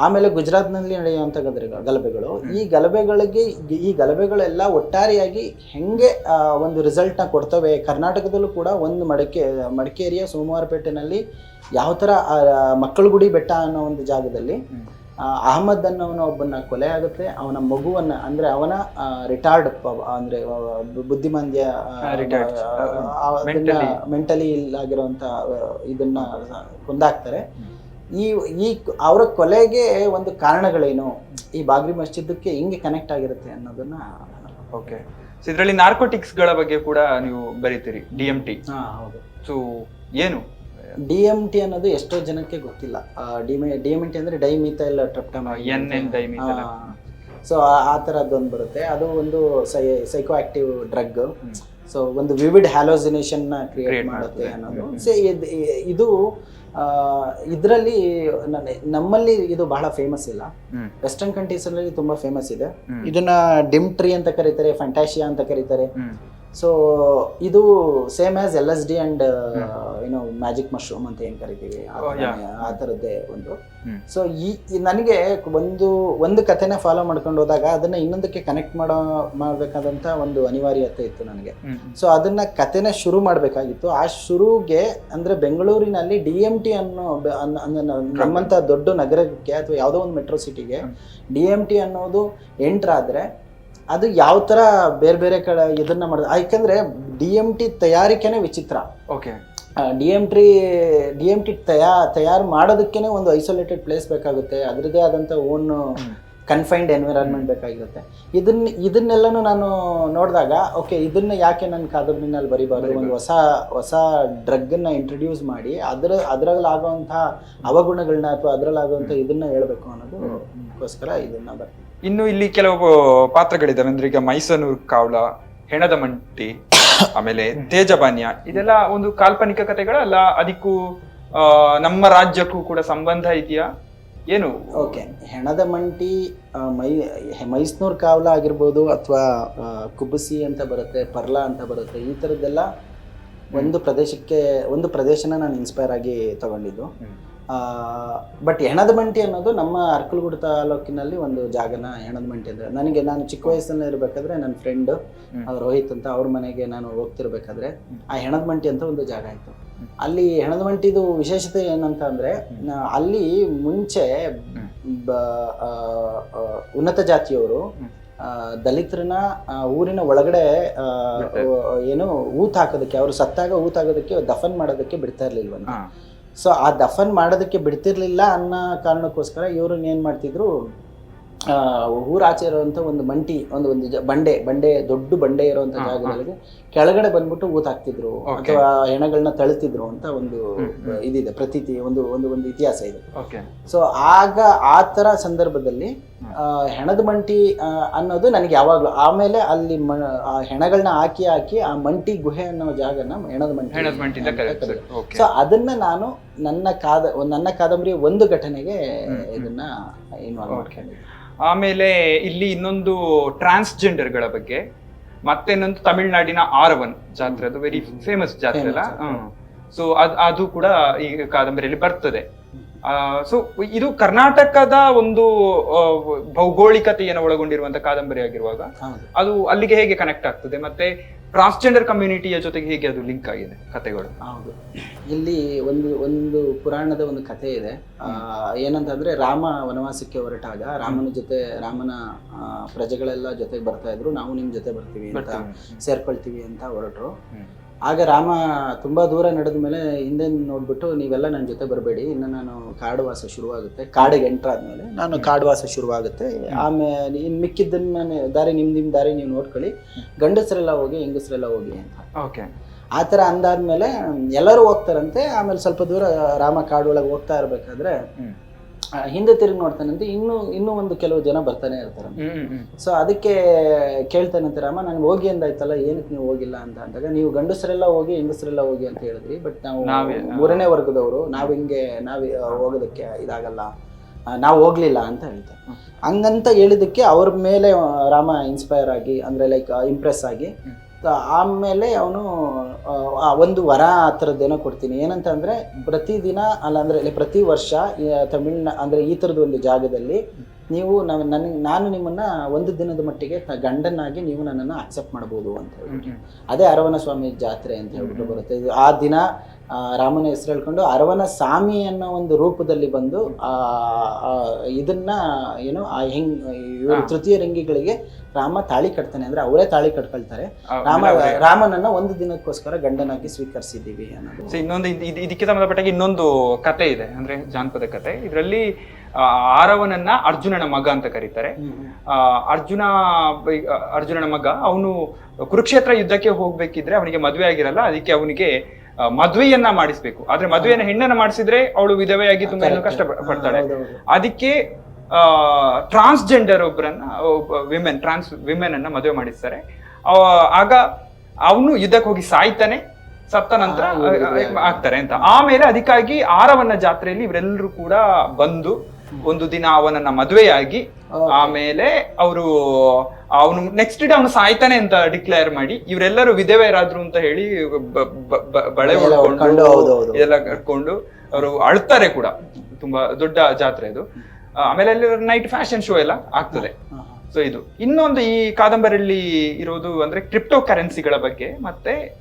ಆಮೇಲೆ ಗುಜರಾತ್ನಲ್ಲಿ ನಲ್ಲಿ ನಡೆಯುವಂತ ಗಲಭೆಗಳು. ಈ ಗಲಭೆಗಳಿಗೆ ಈ ಗಲಭೆಗಳೆಲ್ಲ ಒಟ್ಟಾರೆಯಾಗಿ ಹೆಂಗೆ ಒಂದು ರಿಸಲ್ಟ್ನ ಕೊಡ್ತವೆ? ಕರ್ನಾಟಕದಲ್ಲೂ ಕೂಡ ಒಂದು ಮಡಿಕೆ ಮಡಿಕೇರಿಯ ಸೋಮವಾರಪೇಟೆನಲ್ಲಿ ಯಾವ ತರ ಮಕ್ಕಳ ಮಕ್ಕಳಗುಡಿ ಬೆಟ್ಟ ಅನ್ನೋ ಒಂದು ಜಾಗದಲ್ಲಿ ಅಹಮದ್ ಅನ್ನೋವನ ಒಬ್ಬನ ಕೊಲೆ ಆಗುತ್ತೆ. ಅವನ ಮಗುವನ್ನ ಅಂದ್ರೆ ಅವನ ರಿಟಾರ್ಡ್ ಅಂದ್ರೆ ಬುದ್ಧಿಮಂದ್ಯ. ಮೆಂಟಲಿ ಇಲ್ಲಾಗಿರುವಂತ ಇದನ್ನ ಕೊಂದಾಕ್ತಾರೆ. ಈ ಈ ಅವರ ಕೊಲೆಗೆ ಒಂದು ಕಾರಣಗಳೇನು? ಈ ಬಾಗ್ರಿ ಮಸ್ಜಿದಕ್ಕೆ ಹಿಂಗೆ ಕನೆಕ್ಟ್ ಆಗಿರುತ್ತೆ ಅನ್ನೋದನ್ನ ಓಕೆ ಸೊ ಇದರಲ್ಲಿ ನಾರ್ಕೋಟಿಕ್ಸ್ಗಳ ಬಗ್ಗೆ ಕೂಡ ನೀವು ಬರೀತೀರಿ ಡಿ ಎಂ ಟಿ ಹಾ ಹೌದು. ಸೊ ಏನು? ಡಿ ಎಂ ಟಿ ಅನ್ನೋದು ಎಷ್ಟೋ ಜನಕ್ಕೆ ಗೊತ್ತಿಲ್ಲ. ಡಿಮೆ ಡಿ ಎಂ ಟಿ ಅಂದ್ರೆ ಡೈಮಿಥೈಲ್ ಡೈಮಿಥೈಲ್. ಸೊ ಆ ಥರದ್ದೊಂದು ಬರುತ್ತೆ. ಅದು ಒಂದು ಸೈ ಸೈಕೋ ಆಕ್ಟಿವ್ ಡ್ರಗ್ ಸೊ ಒಂದು ವಿವಿಡ್ ಹ್ಯಾಲೋಸಿನೇಷನ್ನ ಕ್ರಿಯೇಟ್ ಮಾಡುತ್ತೆ. ಅನ್ನೋದು. ಸೊ ಇದು ಇದರಲ್ಲಿ ನಮ್ಮಲ್ಲಿ ಇದು ಬಹಳ ಫೇಮಸ್ ಇಲ್ಲ. ವೆಸ್ಟರ್ನ್ ಕಂಟ್ರೀಸ್ ಅಲ್ಲಿ ತುಂಬಾ ಫೇಮಸ್ ಇದೆ. ಇದನ್ನ ಡಿಮ್ ಟ್ರೀ ಅಂತ ಕರೀತಾರೆ ಫ್ಯಾಂಟಾಶಿಯಾ ಅಂತ ಕರೀತಾರೆ. ಸೊ ಇದು same as L S D and ಏನೋ ಮ್ಯಾಜಿಕ್ ಮಶ್ರೂಮ್ ಅಂತ ಏನ್ ಕರಿತೀವಿ? ಆ Oh, ಆ ಥರದ್ದೇ ಒಂದು. ಸೊ ಈ ನನಗೆ ಒಂದು ಒಂದು ಕಥೆನ ಫಾಲೋ ಮಾಡ್ಕೊಂಡು ಹೋದಾಗ ಅದನ್ನ ಇನ್ನೊಂದಕ್ಕೆ ಕನೆಕ್ಟ್ ಮಾಡೋ ಮಾಡ್ಬೇಕಾದಂತ ಒಂದು ಅನಿವಾರ್ಯತೆ ಇತ್ತು ನನಗೆ. ಸೊ ಅದನ್ನ ಕಥೆನ ಶುರು ಮಾಡಬೇಕಾಗಿತ್ತು. ಆ ಶುರುಗೆ ಅಂದ್ರೆ ಬೆಂಗಳೂರಿನಲ್ಲಿ ಡಿ ಎಂ ಟಿ ಅನ್ನೋ ನಮ್ಮಂಥ ದೊಡ್ಡ ನಗರಕ್ಕೆ ಅಥವಾ ಯಾವುದೋ ಒಂದು ಮೆಟ್ರೋ ಸಿಟಿಗೆ. ಡಿ ಎಂ ಟಿ ಅನ್ನೋದು ಎಂಟ್ರ್ ಆದ್ರೆ ಅದು ಯಾವ ಥರ ಬೇರೆ ಬೇರೆ ಕಡೆ ಇದನ್ನ ಮಾಡೋದು ಯಾಕೆಂದರೆ ಡಿ ಎಂ ಟಿ ತಯಾರಿಕೆನೇ ವಿಚಿತ್ರ. Okay. D M T D M T ತಯಾ ತಯಾರು ಮಾಡೋದಕ್ಕೇ ಒಂದು ಐಸೋಲೇಟೆಡ್ ಪ್ಲೇಸ್ ಬೇಕಾಗುತ್ತೆ. ಅದರದೇ ಆದಂಥ ಓನ್. ಕನ್ಫೈನ್ಡ್ ಎನ್ವಿರಾನ್ಮೆಂಟ್ ಬೇಕಾಗಿರುತ್ತೆ. ಇದನ್ನ ಇದನ್ನೆಲ್ಲನೂ ನಾನು ನೋಡಿದಾಗ ಓಕೆ ಇದನ್ನ ಯಾಕೆ ನನ್ನ ಕಾದಂಬರಿನಲ್ಲಿ ಬರಿಬಾರ್ದು? ಒಂದು ಹೊಸ ಹೊಸ ಡ್ರಗ್ಗನ್ನು ಇಂಟ್ರೊಡ್ಯೂಸ್ ಮಾಡಿ ಅದರ ಅದರಲ್ಲಾಗುವಂಥ ಅವಗುಣಗಳನ್ನ ಅಥವಾ ಅದರಲ್ಲಾಗುವಂಥ ಇದನ್ನ ಹೇಳ್ಬೇಕು ಅನ್ನೋದಕ್ಕೋಸ್ಕರ ಇದನ್ನ ಬರ್ತೀನಿ. ಇನ್ನು ಇಲ್ಲಿ ಕೆಲವು ಪಾತ್ರಗಳಿದ್ದಾವೆ. ಅಂದ್ರೆ ಈಗ ಮೈಸನೂರು ಕಾವಳ ಹೆಣದ ಮಂಟಿ ಆಮೇಲೆ ತೇಜಬಾನ್ಯ. ಇದೆಲ್ಲ ಒಂದು ಕಾಲ್ಪನಿಕ ಕಥೆಗಳಲ್ಲ ಅದಕ್ಕೂ ನಮ್ಮ ರಾಜ್ಯಕ್ಕೂ ಕೂಡ ಸಂಬಂಧ ಇದೆಯಾ? ಏನು? ಓಕೆ. ಹೆಣದ ಮಂಟಿ ಮೈ ಮೈಸೂರು ಕಾವಲ ಆಗಿರ್ಬೋದು ಅಥವಾ ಕುಬುಸಿ ಅಂತ ಬರುತ್ತೆ ಪರ್ಲಾ ಅಂತ ಬರುತ್ತೆ ಈ ಥರದ್ದೆಲ್ಲ ಒಂದು ಪ್ರದೇಶಕ್ಕೆ ಒಂದು ಪ್ರದೇಶನ ನಾನು ಇನ್ಸ್ಪೈರ್ ಆಗಿ ತಗೊಂಡಿದ್ದು. ಬಟ್ ಹೆಣದಮಂಟಿ ಅನ್ನೋದು ನಮ್ಮ ಅರ್ಕಲ್ಗುಡ ತಾಲೂಕಿನಲ್ಲಿ ಒಂದು ಜಾಗನ ಹೆಣದಮಂಟಿ ಅಂದ್ರೆ. ನನಗೆ ನಾನು ಚಿಕ್ಕ ವಯಸ್ಸಲ್ಲಿ ಇರಬೇಕಾದ್ರೆ ನನ್ನ ಫ್ರೆಂಡ್ ರೋಹಿತ್ ಅಂತ ಅವ್ರ ಮನೆಗೆ ನಾನು ಹೋಗ್ತಿರ್ಬೇಕಾದ್ರೆ ಆ ಹೆಣದಮಂಟಿ ಅಂತ ಒಂದು ಜಾಗ ಇತ್ತು ಅಲ್ಲಿ ಹೆಣದಮಂಟಿದು ವಿಶೇಷತೆ ಏನಂತ ಅಂದ್ರೆ ಅಲ್ಲಿ ಮುಂಚೆ ಬ- ಉನ್ನತ ಜಾತಿಯವರು ದಲಿತರನ್ನ ಊರಿನ ಒಳಗಡೆ ಏನು ಊತ್ ಹಾಕೋದಕ್ಕೆ ಅವರು ಸತ್ತಾಗ ಊತ್ ಹಾಕೋದಕ್ಕೆ ದಫನ್ ಮಾಡೋದಕ್ಕೆ ಬಿಡ್ತಾ ಇರ್ಲಿಲ್ವಂತೆ. ಸೊ ಆ ದಫನ್ ಮಾಡೋದಕ್ಕೆ ಬಿಡ್ತಿರ್ಲಿಲ್ಲ ಅನ್ನೋ ಕಾರಣಕ್ಕೋಸ್ಕರ ಇವ್ರನ್ನ ಏನು ಮಾಡ್ತಿದ್ರು ಊರಾಚೆ ಇರುವಂಥ ಒಂದು ಮಂಟಿ ಒಂದು ಒಂದು ಜ- ಬಂಡೆ ಬಂಡೆ ದೊಡ್ಡ ಬಂಡೆ ಇರುವಂಥ ಜಾಗದಲ್ಲಿ ಕೆಳಗಡೆ ಬಂದ್ಬಿಟ್ಟು ಊತಾಕ್ತಿದ್ರು. ಅಥವಾ ಹೆಣಗಳನ್ನ ತಳ್ತಿದ್ರು ಅಂತ ಒಂದು. ಇದಿದೆ ಪ್ರತೀತಿ ಒಂದು ಒಂದು ಒಂದು ಇತಿಹಾಸ ಇದೆ ಓಕೆ ಸೊ ಆಗ ಆ ತರ ಸಂದರ್ಭದಲ್ಲಿ ಆ, ಹೆಣದ ಮಂಟಿ ಆ, ಅನ್ನೋದು ನನಗೆ ಯಾವಾಗ್ಲೂ ಆಮೇಲೆ ಅಲ್ಲಿ ಮ ಆ ಹೆಣಗಳನ್ನ ಹಾಕಿ ಹಾಕಿ ಆ ಮಂಟಿ ಗುಹೆ ಅನ್ನೋ ಜಾಗನ ಹೆಣದ ಮಂಟಿ. ಓಕೆ ಸೊ ಅದನ್ನ ನಾನು ನನ್ನ ಕಾದ ನನ್ನ ಕಾದಂಬರಿಯ ಒಂದು ಘಟನೆಗೆ. ಇದನ್ನ ಇನ್ವಾಲ್ವ್. ಮಾಡ್ಕೊಂಡಿದ್ದೆ ಆಮೇಲೆ ಇಲ್ಲಿ ಇನ್ನೊಂದು ಟ್ರಾನ್ಸ್ಜೆಂಡರ್ಗಳ ಬಗ್ಗೆ ಮತ್ತೆ ಇನ್ನೊಂದು ತಮಿಳ್ನಾಡಿನ ಆರವನ್ ಜಾತ್ರೆ ಅದು ವೆರಿ ಫೇಮಸ್ ಜಾತ್ರೆ ಅಲ್ಲ? ಸೊ ಅದ್ ಅದು ಕೂಡ ಈ ಕಾದಂಬರಿಯಲ್ಲಿ ಬರ್ತದೆ. ಸೊ ಇದು ಕರ್ನಾಟಕದ ಒಂದು ಭೌಗೋಳಿಕತೆಯನ್ನು ಒಳಗೊಂಡಿರುವಂತಹ ಕಾದಂಬರಿ ಆಗಿರುವಾಗ ಅದು ಅಲ್ಲಿಗೆ ಹೇಗೆ ಕನೆಕ್ಟ್ ಆಗ್ತದೆ? ಮತ್ತೆ ಟ್ರಾನ್ಸ್ಜೆಂಡರ್ ಕಮ್ಯುನಿಟಿಯ ಜೊತೆಗೆ ಹೇಗೆ ಅದು ಲಿಂಕ್ ಆಗಿದೆ ಕಥೆಗಳು ಹೌದು. ಇಲ್ಲಿ ಒಂದು ಒಂದು ಪುರಾಣದ ಒಂದು ಕಥೆ ಇದೆ. ಆ, ಏನಂತಂದ್ರೆ ರಾಮ ವನವಾಸಕ್ಕೆ ಹೊರಟಾಗ ರಾಮನ ಜೊತೆ ರಾಮನ ಪ್ರಜೆಗಳೆಲ್ಲ ಜೊತೆಗೆ ಬರ್ತಾ ಇದ್ರು. ನಾವು ನಿಮ್ ಜೊತೆ ಬರ್ತೀವಿ ಅಂತ. ಸೇರ್ಕೊಳ್ತೀವಿ ಅಂತ ಹೊರಟ್ರು. ಆಗ ರಾಮ ತುಂಬ ದೂರ ನಡೆದ ಮೇಲೆ ಹಿಂದೆ ನೋಡ್ಬಿಟ್ಟು ನೀವೆಲ್ಲ ನನ್ನ ಜೊತೆ ಬರಬೇಡಿ ಇನ್ನು ನಾನು ಕಾಡುವಾಸ ಶುರುವಾಗುತ್ತೆ ಕಾಡಿಗೆ ಎಂಟ್ರ್ ಆದ್ಮೇಲೆ ನಾನು ಕಾಡುವಾಸ ಶುರುವಾಗುತ್ತೆ. ಆಮೇಲೆ ಇನ್ನು ಮಿಕ್ಕಿದ್ದನ್ನ ದಾರಿ ನಿಮ್ಮ ನಿಮ್ಮ ದಾರಿ ನೀವು ನೋಡ್ಕೊಳ್ಳಿ ಗಂಡಸರೆಲ್ಲ ಹೋಗಿ ಹೆಂಗಸರೆಲ್ಲ ಹೋಗಿ ಅಂತ. ಓಕೆ. ಆ ಥರ ಅಂದಾದ್ಮೇಲೆ ಎಲ್ಲರೂ ಹೋಗ್ತಾರಂತೆ ಆಮೇಲೆ ಸ್ವಲ್ಪ ದೂರ ರಾಮ ಕಾಡೊಳಗೆ ಹೋಗ್ತಾ ಇರ್ಬೇಕಾದ್ರೆ ಹಿಂದೆ ತಿರುಗಿ ನೋಡ್ತಾನಂತೆ ಇನ್ನೂ ಇನ್ನೂ ಒಂದು ಕೆಲವು ಜನ ಬರ್ತಾನೆ ಇರ್ತಾರೆ. ಸೊ ಅದಕ್ಕೆ ಕೇಳ್ತಾನಂತೆ ರಾಮ ನಾನು ಹೋಗಿ ಅಂದಾಯ್ತಲ್ಲ ಏನಕ್ಕೆ ನೀವು ಹೋಗಿಲ್ಲ ಅಂತ ಅಂದಾಗ ನೀವು ಗಂಡಸರೆಲ್ಲ ಹೋಗಿ ಹೆಂಗಸರೆಲ್ಲ ಹೋಗಿ ಅಂತ ಹೇಳಿದ್ರಿ ಬಟ್ ನಾವು ಮೂರನೇ ವರ್ಗದವರು ನಾವು ಹಿಂಗೆ ನಾವು ಹೋಗೋದಕ್ಕೆ ಇದಾಗಲ್ಲ ನಾವು ಹೋಗ್ಲಿಲ್ಲ ಅಂತ ಹೇಳ್ತಾರೆ. ಹಂಗಂತ ಹೇಳಿದಕ್ಕೆ ಅವ್ರ ಮೇಲೆ ರಾಮ ಇನ್ಸ್ಪೈರ್ ಆಗಿ ಅಂದ್ರೆ ಲೈಕ್ ಇಂಪ್ರೆಸ್ ಆಗಿ ಆಮೇಲೆ ಅವನು ಒಂದು ವರ ಆ ಥರದ್ದೇನೋ ಕೊಡ್ತೀನಿ. ಏನಂತ ಅಂದ್ರೆ ಪ್ರತಿದಿನ ಅಲ್ಲ ಅಂದರೆ ಇಲ್ಲಿ ಪ್ರತಿ ವರ್ಷ ತಮಿಳ್ನ ಅಂದರೆ ಈ ಥರದ ಒಂದು ಜಾಗದಲ್ಲಿ ನೀವು ನಾವು ನನಗೆ ನಾನು ನಿಮ್ಮನ್ನು ಒಂದು ದಿನದ ಮಟ್ಟಿಗೆ ಗಂಡನಾಗಿ ನೀವು ನನ್ನನ್ನು ಅಕ್ಸೆಪ್ಟ್ ಮಾಡ್ಬೋದು ಅಂತ ಹೇಳಿ ಅದೇ ಅರವಣ ಸ್ವಾಮಿ ಜಾತ್ರೆ ಅಂತ ಹೇಳ್ಬಿಟ್ಟು ಬರುತ್ತೆ. ಇದು ಆ ದಿನ ರಾಮನ ಹೆಸರು ಹೇಳ್ಕೊಂಡು ಅರವನ ಸ್ವಾಮಿ ಅನ್ನೋ ಒಂದು ರೂಪದಲ್ಲಿ ಬಂದು ಆ ಇದನ್ನ ಏನು ಆ ಹೆಂಗ್ ಇವ್ರು ತೃತೀಯ ರಂಗಿಗಳಿಗೆ ರಾಮ ತಾಳಿ ಕಟ್ತಾನೆ. ಅಂದ್ರೆ ಅವರೇ ತಾಳಿ ಕಟ್ಕೊಳ್ತಾರೆ. ರಾಮ ರಾಮನನ್ನ ಒಂದು ದಿನಕ್ಕೋಸ್ಕರ ಗಂಡನಾಗಿ ಸ್ವೀಕರಿಸಿದ್ದೀವಿ ಅನ್ನೋದು. ಇನ್ನೊಂದು ಇದ್- ಇದ್- ಇದಕ್ಕೆ ಸಂಬಂಧಪಟ್ಟಾಗ ಇನ್ನೊಂದು ಕತೆ ಇದೆ. ಅಂದ್ರೆ ಜಾನಪದ ಕತೆ. ಇದರಲ್ಲಿ ಆರವನನ್ನ ಅರ್ಜುನನ ಮಗ ಅಂತ ಕರೀತಾರೆ. ಅರ್ಜುನ ಅರ್ಜುನನ ಮಗ ಅವನು ಕುರುಕ್ಷೇತ್ರ ಯುದ್ಧಕ್ಕೆ ಹೋಗ್ಬೇಕಿದ್ರೆ ಅವನಿಗೆ ಮದುವೆ ಆಗಿರಲ್ಲ. ಅದಕ್ಕೆ ಅವನಿಗೆ ಮದುವೆಯನ್ನ ಮಾಡಿಸ್ಬೇಕು. ಆದ್ರೆ ಮದುವೆಯನ್ನ ಹೆಣ್ಣನ್ನ ಮಾಡಿಸಿದ್ರೆ ಅವಳು ವಿಧವೆಯಾಗಿ ತುಂಬಾ ಏನು ಕಷ್ಟ ಪಡ್ತಾಳೆ. ಅದಕ್ಕೆ ಟ್ರಾನ್ಸ್ಜೆಂಡರ್ ಒಬ್ಬರನ್ನ ವಿಮೆನ್ ಟ್ರಾನ್ಸ್ ವಿಮೆನ್ ಅನ್ನ ಮದುವೆ ಮಾಡಿಸ್ತಾರೆ. ಆಗ ಅವನು ಯುದ್ಧಕ್ಕೆ ಹೋಗಿ ಸಾಯ್ತಾನೆ. ಸತ್ತ ನಂತರ ಆಗ್ತಾರೆ ಅಂತ. ಆಮೇಲೆ ಅದಕ್ಕಾಗಿ ಆರವನ್ನ ಜಾತ್ರೆಯಲ್ಲಿ ಇವರೆಲ್ಲರೂ ಕೂಡ ಬಂದು ಒಂದು ದಿನ ಅವನನ್ನ ಮದುವೆಯಾಗಿ. ಆಮೇಲೆ ಅವರು ಅವನು ನೆಕ್ಸ್ಟ್ ಡೇ ಅವನು ಸಾಯ್ತಾನೆ ಅಂತ ಡಿಕ್ಲೇರ್ ಮಾಡಿ ಇವರೆಲ್ಲರೂ ವಿಧವೆಯರಾದ್ರು ಅಂತ ಹೇಳಿ ಬಳೆ ಎಲ್ಲ ಹೊಡ್ಕೊಂಡು. ಇದೆಲ್ಲ ಕಟ್ಕೊಂಡು ಅವರು ಅಳ್ತಾರೆ ಕೂಡ. ತುಂಬಾ ದೊಡ್ಡ ಜಾತ್ರೆ ಅದು. ಆಮೇಲೆ ಅಲ್ಲಿ ನೈಟ್ ಫ್ಯಾಷನ್ ಶೋ ಎಲ್ಲ ಆಗ್ತದೆ. ಸೊ ಇದು. ಇನ್ನೊಂದು ಈ ಕಾದಂಬರಿಯಲ್ಲಿ ಇರೋದು ಅಂದ್ರೆ ಕ್ರಿಪ್ಟೋ ಕರೆನ್ಸಿಗಳ ಬಗ್ಗೆ ಮತ್ತೆ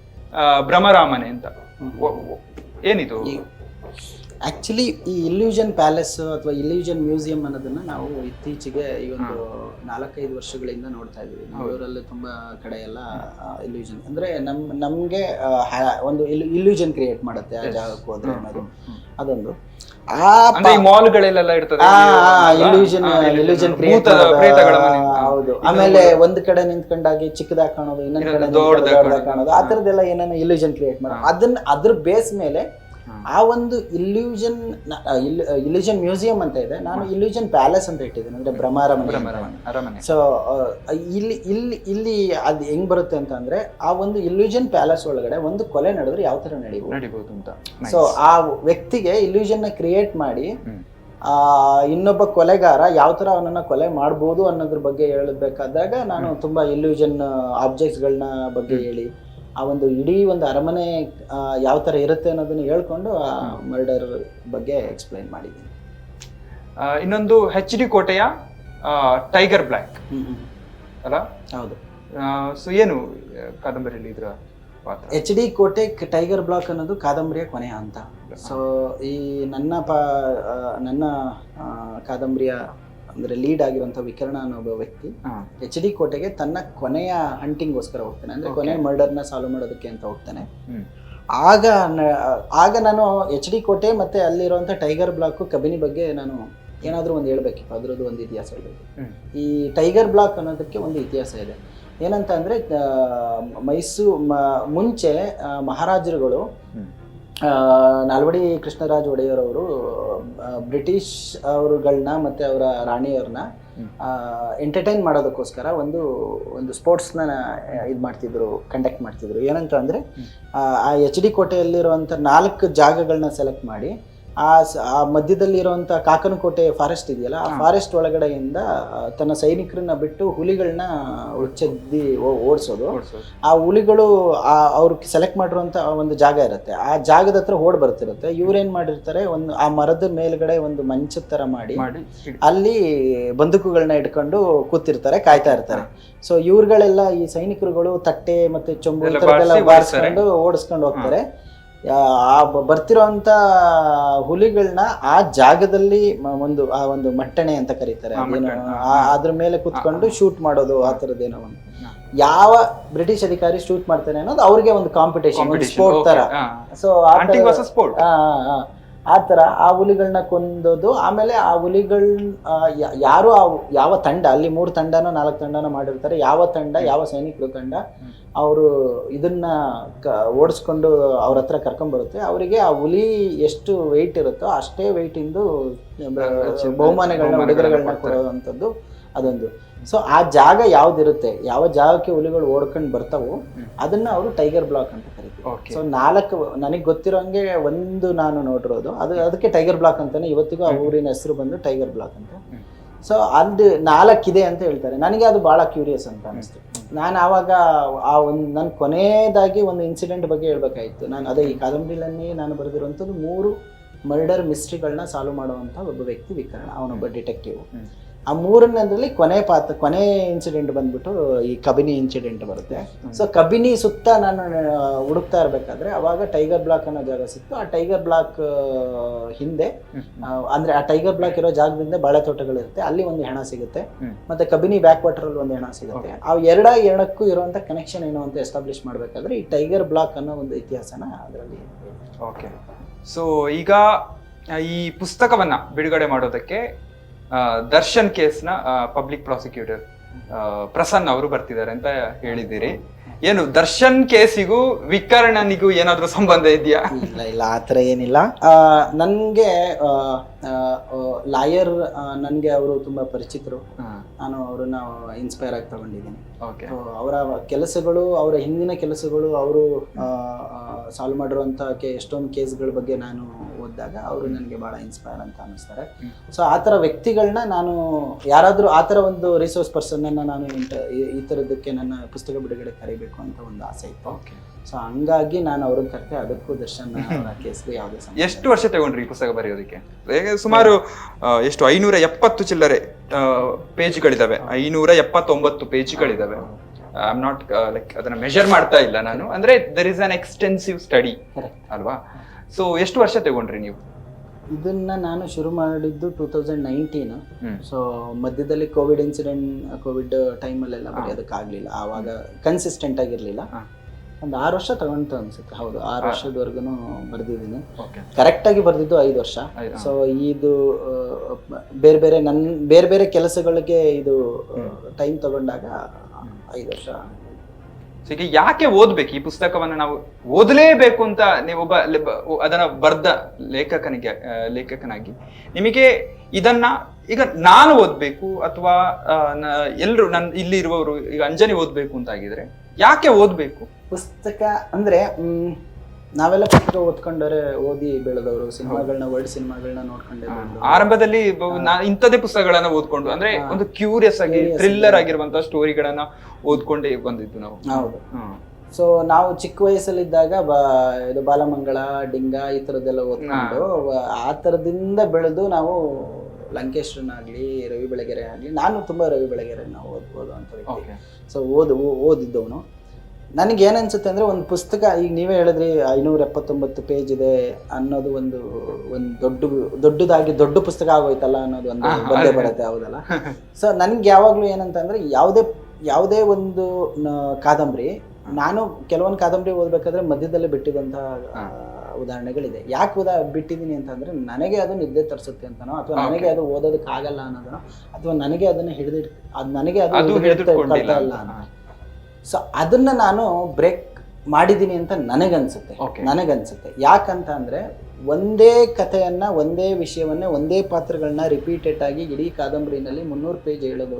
ಭ್ರಮರಾಮನೆ ಅಂತ. ಏನಿದು? ಆಕ್ಚುಲಿ ಈ ಇಲ್ಯೂಷನ್ ಪ್ಯಾಲೇಸ್ ಅಥವಾ ಇಲ್ಯೂಷನ್ ಮ್ಯೂಸಿಯಂ ಅನ್ನೋದನ್ನ ನಾವು ಇತ್ತೀಚೆಗೆ ಈ ಒಂದು ನಾಲ್ಕೈದು ವರ್ಷಗಳಿಂದ ನೋಡ್ತಾ ಇದ್ದೀವಿ ಮಂಗಳೂರಲ್ಲಿ ತುಂಬಾ ಕಡೆ ಎಲ್ಲ ಇಲ್ಯೂಷನ್ ಅಂದ್ರೆ ನಮ್ ನಮ್ಗೆ ಒಂದು ಇಲ್ಯೂಷನ್ ಕ್ರಿಯೇಟ್ ಮಾಡುತ್ತೆ ಆ ಜಾಗಕ್ಕೆ ಹೋದ್ರೆ ಅನ್ನೋದು. ಅದೊಂದು. ಆ ಇರ್ತದೆ. ಇಲ್ಯೂಷನ್. ಇಲ್ಯೂಷನ್ ಕ್ರಿಯೇಟ್ ಹೌದು. ಆಮೇಲೆ ಒಂದ್ ಕಡೆ ನಿಂತ್ಕೊಂಡಾಗಿ ಚಿಕ್ಕದಾಗಿ ಕಾಣೋದು ಇನ್ನೊಂದ್ ಕಡೆ ದೊಡ್ಡದಾಗಿ ಕಾಣೋದು. ಆ ಥರದ್ದೆಲ್ಲ ಏನೇನೋ ಇಲ್ಯೂಷನ್ ಕ್ರಿಯೇಟ್ ಮಾಡೋದು ಅದನ್ನ ಅದ್ರ ಬೇಸ್ ಮೇಲೆ. ಆ ಒಂದು ಇಲ್ಯೂಷನ್ ಇಲ್ಯೂಷನ್ ಮ್ಯೂಸಿಯಂ ಅಂತ ಇದೆ. ನಾನು ಇಲ್ಯೂಷನ್ ಪ್ಯಾಲೇಸ್ ಅಂತ ಇಟ್ಟಿದ್ದೀನಿ. ಅಂದ್ರೆ ಭ್ರಮಾರಮನೆ ಅರಮನೆ. ಸೊ ಇಲ್ಲಿ ಇಲ್ಲಿ ಇಲ್ಲಿ ಅದು ಹೆಂಗ್ ಬರುತ್ತೆ ಅಂತ ಅಂದ್ರೆ ಆ ಒಂದು ಇಲ್ಯೂಷನ್ ಪ್ಯಾಲೇಸ್ ಒಳಗಡೆ ಒಂದು ಕೊಲೆ ನಡೆದ್ರೆ ಯಾವ ತರ ನಡೀಬಹುದು ನಡಿಬಹುದು ಅಂತ. ಸೊ ಆ ವ್ಯಕ್ತಿಗೆ ಇಲ್ಯೂಷನ್ನ ಕ್ರಿಯೇಟ್ ಮಾಡಿ ಆ ಇನ್ನೊಬ್ಬ ಕೊಲೆಗಾರ ಯಾವ ತರ ಅವನನ್ನ ಕೊಲೆ ಮಾಡ್ಬೋದು ಅನ್ನೋದ್ರ ಬಗ್ಗೆ ಹೇಳಬೇಕಾದಾಗ ನಾನು ತುಂಬಾ ಇಲ್ಯೂಷನ್ ಆಬ್ಜೆಕ್ಟ್ಸ್ಗಳನ್ನ ಬಗ್ಗೆ ಹೇಳಿ ಆ ಒಂದು ಇಡೀ ಒಂದು ಅರಮನೆ ಯಾವ ಥರ ಇರುತ್ತೆ ಅನ್ನೋದನ್ನು ಹೇಳ್ಕೊಂಡು ಆ ಮರ್ಡರ್ ಬಗ್ಗೆ ಎಕ್ಸ್ಪ್ಲೈನ್ ಮಾಡಿದ್ದೀನಿ. ಇನ್ನೊಂದು ಹೆಚ್ ಡಿ ಕೋಟೆಯ ಟೈಗರ್ ಬ್ಲ್ಯಾಕ್ ಹ್ಮ್ ಹ್ಮ್. ಅಲ್ಲ? ಹೌದು. ಸೊ ಏನು ಕಾದಂಬರಿಯಲ್ಲಿ ಇದ್ರ H D Kote tiger block ಅನ್ನೋದು ಕಾದಂಬರಿಯ ಕೊನೆಯ ಅಂತ ಸೊ ಈ ನನ್ನ ಪ ನನ್ನ ಕಾದಂಬರಿಯ ಅಂದ್ರೆ ಲೀಡ್ ಆಗಿರುವಂಥ ವಿಕರಣ ಅನ್ನೋ ಒಬ್ಬ ವ್ಯಕ್ತಿ. ಎಚ್ ಡಿ ಕೋಟೆಗೆ ತನ್ನ ಕೊನೆಯ ಹಂಟಿಂಗ್ಗೋಸ್ಕರ ಹೋಗ್ತಾನೆ. ಅಂದ್ರೆ ಕೊನೆಯ ಮರ್ಡರ್ನ ಸಾಲ್ವ್ ಮಾಡೋದಕ್ಕೆ ಅಂತ ಹೋಗ್ತಾನೆ. ಆಗ ಆಗ ನಾನು ಎಚ್ ಡಿ ಕೋಟೆ ಮತ್ತೆ ಅಲ್ಲಿರುವಂಥ ಟೈಗರ್ ಬ್ಲಾಕ್ ಕಬಿನಿ ಬಗ್ಗೆ ನಾನು ಏನಾದರೂ ಒಂದು ಹೇಳ್ಬೇಕಿತ್ತು. ಅದರದ್ದು ಒಂದು ಇತಿಹಾಸ ಹೇಳಬೇಕು. ಈ ಟೈಗರ್ ಬ್ಲಾಕ್ ಅನ್ನೋದಕ್ಕೆ ಒಂದು ಇತಿಹಾಸ ಇದೆ. ಏನಂತ ಅಂದ್ರೆ ಮೈಸೂರು ಮುಂಚೆ ಮಹಾರಾಜರುಗಳು ನಾಲ್ವಡಿ ಕೃಷ್ಣರಾಜ ಒಡೆಯರ್ ಅವರು ಬ್ರಿಟಿಷ್ ಅವರುಗಳನ್ನ ಮತ್ತು ಅವರ ರಾಣಿಯವ್ರನ್ನ ಎಂಟರ್ಟೈನ್ ಮಾಡೋದಕ್ಕೋಸ್ಕರ ಒಂದು ಒಂದು ಸ್ಪೋರ್ಟ್ಸ್ನ ಇದು ಮಾಡ್ತಿದ್ರು ಕಂಡಕ್ಟ್ ಮಾಡ್ತಿದ್ರು. ಏನಂತ ಅಂದರೆ ಆ ಎಚ್ ಡಿ ಕೋಟೆಯಲ್ಲಿರುವಂಥ ನಾಲ್ಕು ಜಾಗಗಳನ್ನ ಸೆಲೆಕ್ಟ್ ಮಾಡಿ ಆ ಆ ಮಧ್ಯದಲ್ಲಿ ಇರುವಂತ ಕಾಕನಕೋಟೆ ಫಾರೆಸ್ಟ್ ಇದೆಯಲ್ಲ ಆ ಫಾರೆಸ್ಟ್ ಒಳಗಡೆಯಿಂದ ತನ್ನ ಸೈನಿಕರನ್ನ ಬಿಟ್ಟು ಹುಲಿಗಳನ್ನ ಉಚ್ಚದ್ದಿ ಓಡಿಸೋದು. ಆ ಹುಲಿಗಳು ಆ ಅವ್ರು ಸೆಲೆಕ್ಟ್ ಮಾಡಿರುವಂತ ಒಂದು ಜಾಗ ಇರುತ್ತೆ. ಆ ಜಾಗದ ಹತ್ರ ಓಡ್ ಬರ್ತಿರುತ್ತೆ. ಇವ್ರೇನ್ ಮಾಡಿರ್ತಾರೆ? ಒಂದು ಆ ಮರದ ಮೇಲ್ಗಡೆ ಒಂದು ಮಂಚದ ತರ ಮಾಡಿ ಅಲ್ಲಿ ಬಂದೂಕುಗಳನ್ನ ಇಟ್ಕೊಂಡು ಕೂತಿರ್ತಾರೆ ಕಾಯ್ತಾ ಇರ್ತಾರೆ. ಸೊ ಇವ್ರುಗಳೆಲ್ಲ ಈ ಸೈನಿಕರುಗಳು ತಟ್ಟೆ ಮತ್ತೆ ಚೊಂಬು ಬಾರಿಸ್ಕೊಂಡು ಓಡಿಸ್ಕೊಂಡು ಹೋಗ್ತಾರೆ. ಆ ಬರ್ತಿರೋಂಥ ಹುಲಿಗಳನ್ನ ಆ ಜಾಗದಲ್ಲಿ ಮ- ಒಂದು ಆ ಒಂದು ಮಟ್ಟಣೆ ಅಂತ ಕರೀತಾರೆ. ಆ, ಅದೇನೋ, ಆ- ಅದ್ರ ಮೇಲೆ ಕುತ್ಕೊಂಡು ಶೂಟ್ ಮಾಡೋದು ಆ ಥರದ್ದೇನೋ ಒಂದು. ಯಾವ ಬ್ರಿಟಿಷ್ ಅಧಿಕಾರಿ ಶೂಟ್ ಮಾಡ್ತಾನೆ ಅನ್ನೋದು ಅವ್ರಿಗೆ ಒಂದು ಕಾಂಪಿಟೇಷನ್ ಒಂದು ಸ್ಪೋರ್ಟ್ ತರ. ಹಾ. ಸೊ Hunting ಹಾ sport. ಆ ಥರ ಆ ಹುಲಿಗಳನ್ನ ಕೊಂದೋದು. ಆಮೇಲೆ ಆ ಹುಲಿಗಳ ಯಾರು ಆ ಯಾವ ತಂಡ ಅಲ್ಲಿ ಮೂರು ತಂಡನೋ ನಾಲ್ಕು ತಂಡನೋ ಮಾಡಿರ್ತಾರೆ. ಯಾವ ತಂಡ ಯಾವ ಸೈನಿಕರು ತಂಡ ಅವರು ಇದನ್ನ ಕ ಓಡಿಸ್ಕೊಂಡು ಅವ್ರ ಹತ್ರ ಕರ್ಕೊಂಡ್ಬರುತ್ತೆ ಅವರಿಗೆ ಆ ಹುಲಿ ಎಷ್ಟು ವೆಯ್ಟ್ ಇರುತ್ತೋ ಅಷ್ಟೇ ವೆಯ್ಟಿಂದು ಬಹುಮಾನಗಳನ್ನ ಉಡುಗೊರೆಗಳನ್ನ ಕೊಡುವಂಥದ್ದು ಅದೊಂದು. ಸೊ ಆ ಜಾಗ ಯಾವ್ದಿರುತ್ತೆ? ಯಾವ ಜಾಗಕ್ಕೆ ಹುಲಿಗಳು ಓಡ್ಕೊಂಡು ಬರ್ತಾವೋ ಅದನ್ನ ಅವರು ಟೈಗರ್ ಬ್ಲಾಕ್ ಅಂತ ಕರಿತೀವಿ. ಸೊ ನಾಲ್ಕು ನನಗೆ ಗೊತ್ತಿರೋಂಗೆ ಒಂದು ನಾನು ನೋಡಿರೋದು. ಅದು ಅದಕ್ಕೆ ಟೈಗರ್ ಬ್ಲಾಕ್ ಅಂತಾನೆ ಇವತ್ತಿಗೂ ಆ ಊರಿನ ಹೆಸರು ಬಂದು ಟೈಗರ್ ಬ್ಲಾಕ್ ಅಂತ. ಸೊ ಅದು ಇದೆ ಅಂತ ಹೇಳ್ತಾರೆ. ನನಗೆ ಅದು ಭಾಳ ಕ್ಯೂರಿಯಸ್ ಅಂತ ಅನಿಸ್ತು. ನಾನು ಆವಾಗ ಆ ಒಂದು ನನ್ನ ಕೊನೆಯದಾಗಿ ಒಂದು ಇನ್ಸಿಡೆಂಟ್ ಬಗ್ಗೆ ಹೇಳ್ಬೇಕಾಗಿತ್ತು ನಾನು ಅದೇ ಈ ಕಾದಂಬರಿಲನ್ನೇ ನಾನು ಬರೆದಿರುವಂಥದ್ದು ಮೂರು ಮರ್ಡರ್ ಮಿಸ್ಟ್ರಿಗಳನ್ನ ಸಾಲ್ವ್ ಮಾಡುವಂಥ ಒಬ್ಬ ವ್ಯಕ್ತಿ ವಿಕರಣ ಅವನೊಬ್ಬ ಡಿಟೆಕ್ಟಿವ್. ಆ ಮೂರನೇದ್ರಲ್ಲಿ ಕೊನೆ ಪಾತ್ರ ಕೊನೆ ಇನ್ಸಿಡೆಂಟ್ ಬಂದ್ಬಿಟ್ಟು ಈ ಕಬಿನಿ ಇನ್ಸಿಡೆಂಟ್ ಬರುತ್ತೆ. ಸೊ ಕಬಿನಿ ಸುತ್ತ ನಾನು ಹುಡುಕ್ತಾ ಇರಬೇಕಾದ್ರೆ ಅವಾಗ ಟೈಗರ್ ಬ್ಲಾಕ್ ಅನ್ನೋ ಜಾಗ ಸಿಕ್ತು. ಆ ಟೈಗರ್ ಬ್ಲಾಕ್ ಹಿಂದೆ ಅಂದ್ರೆ ಆ ಟೈಗರ್ ಬ್ಲಾಕ್ ಇರೋ ಜಾಗದಿಂದ ಬಾಳೆ ತೋಟಗಳಿರುತ್ತೆ ಅಲ್ಲಿ ಒಂದು ಹೆಣ ಸಿಗುತ್ತೆ. ಮತ್ತೆ ಕಬಿನಿ ಬ್ಯಾಕ್ ವಾಟರ್ ಅಲ್ಲಿ ಒಂದು ಹೆಣ ಸಿಗುತ್ತೆ. ಆ ಎರಡ ಎರಡಕ್ಕೂ ಇರುವಂತ ಕನೆಕ್ಷನ್ ಏನು ಅಂತ ಎಸ್ಟಾಬ್ಲಿಷ್ ಮಾಡಬೇಕಾದ್ರೆ ಈ ಟೈಗರ್ ಬ್ಲಾಕ್ ಅನ್ನೋ ಒಂದು ಇತಿಹಾಸನ ಅದರಲ್ಲಿ ಓಕೆ. ಸೊ ಈಗ ಈ ಪುಸ್ತಕವನ್ನ ಬಿಡುಗಡೆ ಮಾಡೋದಕ್ಕೆ ದರ್ಶನ್ ಕೇಸ್ನ ಪಬ್ಲಿಕ್ ಪ್ರಾಸಿಕ್ಯೂಟರ್ ಪ್ರಸನ್ನ ಅವರು ಬರ್ತಿದ್ದಾರೆ ಅಂತ ಹೇಳಿದಿರಿ ಏನು ದರ್ಶನ್ ಕೇಸಿಗೂ ವಿಕರ್ಣನಿಗೂ ಏನಾದರೂ ಸಂಬಂಧ ಇದೆಯಾ? ಇಲ್ಲ ಇಲ್ಲ ಆ ಥರ ಏನಿಲ್ಲ. ನನಗೆ ಲಾಯರ್ ನನಗೆ ಅವರು ತುಂಬ ಪರಿಚಿತರು. ನಾನು ಅವರನ್ನ ಇನ್ಸ್ಪೈರ್ ಆಗಿ ತಗೊಂಡಿದ್ದೀನಿ ಅವರ ಕೆಲಸಗಳು ಅವರ ಹಿಂದಿನ ಕೆಲಸಗಳು ಅವರು ಸಾಲ್ವ್ ಮಾಡಿರುವಂಥ ಕೆ ಎಷ್ಟೊಂದು ಕೇಸ್ಗಳ ಬಗ್ಗೆ ನಾನು ಓದಿದಾಗ ಅವರು ನನಗೆ ಭಾಳ ಇನ್ಸ್ಪೈರ್ ಅಂತ ಅನ್ನಿಸ್ತಾರೆ. ಸೊ ಆ ಥರ ವ್ಯಕ್ತಿಗಳನ್ನ ನಾನು ಯಾರಾದರೂ ಆ ಥರ ಒಂದು ರಿಸೋರ್ಸ್ ಪರ್ಸನ್ನ ನಾನು ಇಂಟ- ಈ- ಥರದಕ್ಕೆ ನನ್ನ ಪುಸ್ತಕ ಬಿಡುಗಡೆ ಕರಿಬೇಕು ಅಂತ ಒಂದು ಆಸೆ ಇತ್ತು. ಓಕೆ ಸೊ ಹಂಗಾಗಿ ನಾನು ಅವ್ರನ್ನ ಕರೆತೆ ಅದಕ್ಕೂ ದರ್ಶನ್ ಕೇಸ್ಗೂ ಯಾವುದೇ ಸಂಬಂಧ ಎಷ್ಟು ವರ್ಷ ತಗೊಂಡ್ರಿ ಈ ಪುಸ್ತಕ ಬರೆಯೋದಕ್ಕೆ? ಸುಮಾರು ಎಷ್ಟು ಐನೂರ ಎಪ್ಪತ್ತು ಚಿಲ್ಲರೆ ಪೇಜ್ಗಳಿದಾವೆ. ಐನೂರ ಎಪ್ಪತ್ತೊಂಬತ್ತು ಪೇಜ್ಗಳಿದಾವೆ. ಐ ಆಮ್ ನಾಟ್ ಲೈಕ್ ಅದನ್ನ ಮೆಷರ್ ಮಾಡ್ತಾ ಇಲ್ಲ ನಾನು. ಅಂದ್ರೆ there is an extensive study ಅಲ್ವಾ? ಸೊ ಎಷ್ಟು ವರ್ಷ ತಗೊಂಡ್ರಿ ನೀವು? ಇದನ್ನ ನಾನು ಶುರು ಮಾಡಿದ್ದು ಟೂ ತೌಸಂಡ್ ನೈನ್ಟೀನ್ ಸೊ ಮಧ್ಯದಲ್ಲಿ ಕೋವಿಡ್ ಇನ್ಸಿಡೆಂಟ್ ಕೋವಿಡ್ ಟೈಮಲ್ಲೆಲ್ಲ ಬರೆಯೋದಕ್ಕಾಗಲಿಲ್ಲ ಆವಾಗ ಕನ್ಸಿಸ್ಟೆಂಟ್ ಆಗಿರಲಿಲ್ಲ. ಒಂದು ಆರು ವರ್ಷ ತಗೊಂತ ಅನ್ಸುತ್ತೆ. ಹೌದು ಆರು ವರ್ಷದವರೆಗೂ ಬರೆದಿದ್ದೀನಿ. ಕರೆಕ್ಟಾಗಿ ಬರೆದಿದ್ದು ಐದು ವರ್ಷ. ಸೊ ಇದು ಬೇರೆ ಬೇರೆ ನನ್ನ ಬೇರೆ ಬೇರೆ ಕೆಲಸಗಳಿಗೆ ಇದು ಟೈಮ್ ತಗೊಂಡಾಗ ಐದು ವರ್ಷ. ಈಗ ಯಾಕೆ ಓದ್ಬೇಕು? ಈ ಪುಸ್ತಕವನ್ನು ನಾವು ಓದಲೇಬೇಕು ಅಂತ ನೀವು ಅದನ್ನ ಬರ್ದ ಲೇಖಕನಿಗೆ ಲೇಖಕನಾಗಿ. ನಿಮಗೆ ಇದನ್ನ ಈಗ ನಾನು ಓದ್ಬೇಕು ಅಥವಾ ಎಲ್ಲರೂ ನನ್ ಇಲ್ಲಿ ಇರುವವರು ಈಗ ಅಂಜನಿ ಓದ್ಬೇಕು ಅಂತ ಆಗಿದ್ರೆ ಯಾಕೆ ಓದ್ಬೇಕು? ಪುಸ್ತಕ ಅಂದ್ರೆ ನಾವೆಲ್ಲ ಪುಸ್ತಕ ಓದ್ಕೊಂಡರೆ ಓದಿ ಬೆಳೆದವರು ಸಿನಿಮಾಗಳನ್ನ ವರ್ಲ್ಡ್ ಸಿನಿಮಾಗಳನ್ನ ನೋಡ್ಕೊಂಡೆ ಆರಂಭದಲ್ಲಿ ಬ- ನಾ- ಇಂಥದೇ ಪುಸ್ತಕಗಳನ್ನ ಓದ್ಕೊಂಡು ಅಂದ್ರೆ ಒಂದು ಕ್ಯೂರಿಯಸ್ ಆಗಿ ಥ್ರಿಲ್ಲರ್ ಆಗಿರುವಂತಹ ಸ್ಟೋರಿಗಳನ್ನ ಓದ್ಕೊಂಡೇ ಬಂದಿದ್ದು ನಾವು. ಹೌದು. ಹ್ಮ್. ಸೊ ನಾವು ಚಿಕ್ಕ ವಯಸ್ಸಲ್ಲಿದ್ದಾಗ ಬಾ ಇದು ಬಾಲಮಂಗಳ ಡಿಂಗ ಈ ಥರದ್ದೆಲ್ಲ ಓದ್ಕೊಂಡು ವ- ಆ ತರದಿಂದ ಬೆಳೆದು ನಾವು ಲಂಕೇಶ್ವರನಾಗ್ಲಿ ರವಿ ಬೆಳಗೆರೆ ಆಗ್ಲಿ ನಾನು ತುಂಬಾ ರವಿ ಬೆಳಗೆರೆನ ಓದ್ಬೋದು ಅಂತ ವ್ಯಕ್ತಿ. Okay. ಸೊ ಓದು ಓ- ಓದಿದ್ದವನು. ನನಗೆ ಏನನ್ಸುತ್ತೆ ಅಂದರೆ ಒಂದು ಪುಸ್ತಕ ಈಗ ನೀವೇ ಹೇಳಿದ್ರಿ ಐನೂರ ಎಪ್ಪತ್ತೊಂಬತ್ತು ಪೇಜ್ ಇದೆ ಅನ್ನೋದು ಒಂದು ಒಂದು ದೊಡ್ಡ ದೊಡ್ಡದಾಗಿ ದೊಡ್ಡ ಪುಸ್ತಕ ಆಗೋಯ್ತಲ್ಲ ಅನ್ನೋದು ಒಂದು ಬಂದೇ ಬರುತ್ತೆ ಹೌದಲ್ಲ? ಸೊ ನನಗೆ ಯಾವಾಗಲೂ ಏನಂತಂದ್ರೆ ಯಾವುದೇ ಯಾವುದೇ ಒಂದು ಕಾದಂಬರಿ ನಾನು ಕೆಲವೊಂದು ಕಾದಂಬರಿ ಓದಬೇಕಾದ್ರೆ ಮಧ್ಯದಲ್ಲೇ ಬಿಟ್ಟಿದಂಥ ಆ, ಉದಾಹರಣೆಗಳಿದೆ. ಯಾಕೆ ಉದಾ ಬಿಟ್ಟಿದ್ದೀನಿ ಅಂತಂದ್ರೆ ನನಗೆ ಅದು ನಿದ್ದೆ ತರಿಸುತ್ತೆ ಅಂತನೋ ಅಥವಾ ನನಗೆ ಅದು ಓದೋದಕ್ಕೆ ಆಗಲ್ಲ ಅನ್ನೋದನೋ ಅಥವಾ ನನಗೆ ಅದನ್ನ ಹಿಡಿದಿಟ್ ಅದು ನನಗೆ ಅದು ಹಿಡಿದಿಟ್ಟು ಅಲ್ಲ ಇಲ್ಲ ಅಂತ. ಸೊ ಅದನ್ನ ನಾನು ಬ್ರೇಕ್ ಮಾಡಿದ್ದೀನಿ ಅಂತ ನನಗನ್ಸುತ್ತೆ. ನನಗನ್ಸುತ್ತೆ. ಯಾಕಂತ ಅಂದ್ರೆ ಒಂದೇ ಕಥೆಯನ್ನ ಒಂದೇ ವಿಷಯವನ್ನೇ ಒಂದೇ ಪಾತ್ರಗಳನ್ನ ರಿಪೀಟೆಡ್ ಆಗಿ ಇಡೀ ಕಾದಂಬರಿನಲ್ಲಿ ಮುನ್ನೂರು ಪೇಜ್ ಹೇಳೋದು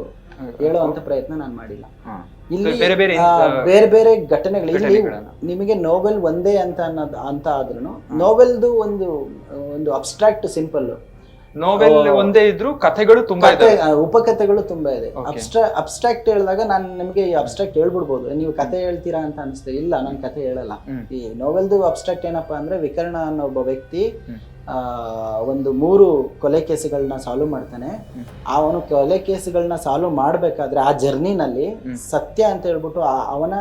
ಅಂತ ಪ್ರಯತ್ನ ನಾನು ಮಾಡಿಲ್ಲ. ಇಲ್ಲಿ ಬೇರೆ ಬೇರೆ ಆ, ಬೇರೆ ಬೇರೆ ಘಟನೆಗಳು. ಇಲ್ಲಿ ನಿಮಗೆ ನೋವೆಲ್ ಒಂದೇ ಅಂತ ಅನ್ನೋದು ಅಂತ ಆದ್ರೂ ನೋವೆಲ್ದು ಒಂದು ಒಂದು ಅಬ್ಸ್ಟ್ರಾಕ್ಟ್ ಸಿಂಪಲ್ ನೋವೆಲ್ ಒಂದೇ ಇದ್ರು ಕಥೆಗಳು ತುಂಬಾ ಇದೆ ಉಪಕಥೆಗಳು ತುಂಬಾ ಇದೆ. ಅಬ್ಸ್ಟ್ರಾ ಅಬ್ಸ್ಟ್ರಾಕ್ಟ್ ಹೇಳಿದಾಗ ನಾನು ನಿಮಗೆ ಈ ಅಬ್ಸ್ಟ್ರಾಕ್ಟ್ ಹೇಳ್ಬಿಡ್ಬೋದು. ನೀವು ಕತೆ ಹೇಳ್ತೀರಾ ಅಂತ ಅನಿಸ್ತದೆ ಇಲ್ಲ ನಾನು ಕತೆ ಹೇಳಲ್ಲ. ಈ ನೋವೆಲ್ದು ಅಬ್ಸ್ಟ್ರಾಕ್ಟ್ ಏನಪ್ಪಾ ಅಂದ್ರೆ ವಿಕರ್ಣ ಅನ್ನೋ ಒಬ್ಬ ವ್ಯಕ್ತಿ ಆ, ಒಂದು ಮೂರು ಕೊಲೆ ಕೇಸುಗಳನ್ನ ಸಾಲ್ವ್ ಮಾಡ್ತಾನೆ. ಆ ಅವನು ಕೊಲೆ ಕೇಸುಗಳನ್ನ ಸಾಲ್ವ್ ಮಾಡ್ಬೇಕಾದ್ರೆ ಆ ಜರ್ನಿನಲ್ಲಿ ಸತ್ಯ ಅಂತ ಹೇಳ್ಬಿಟ್ಟು ಆ- ಅವನ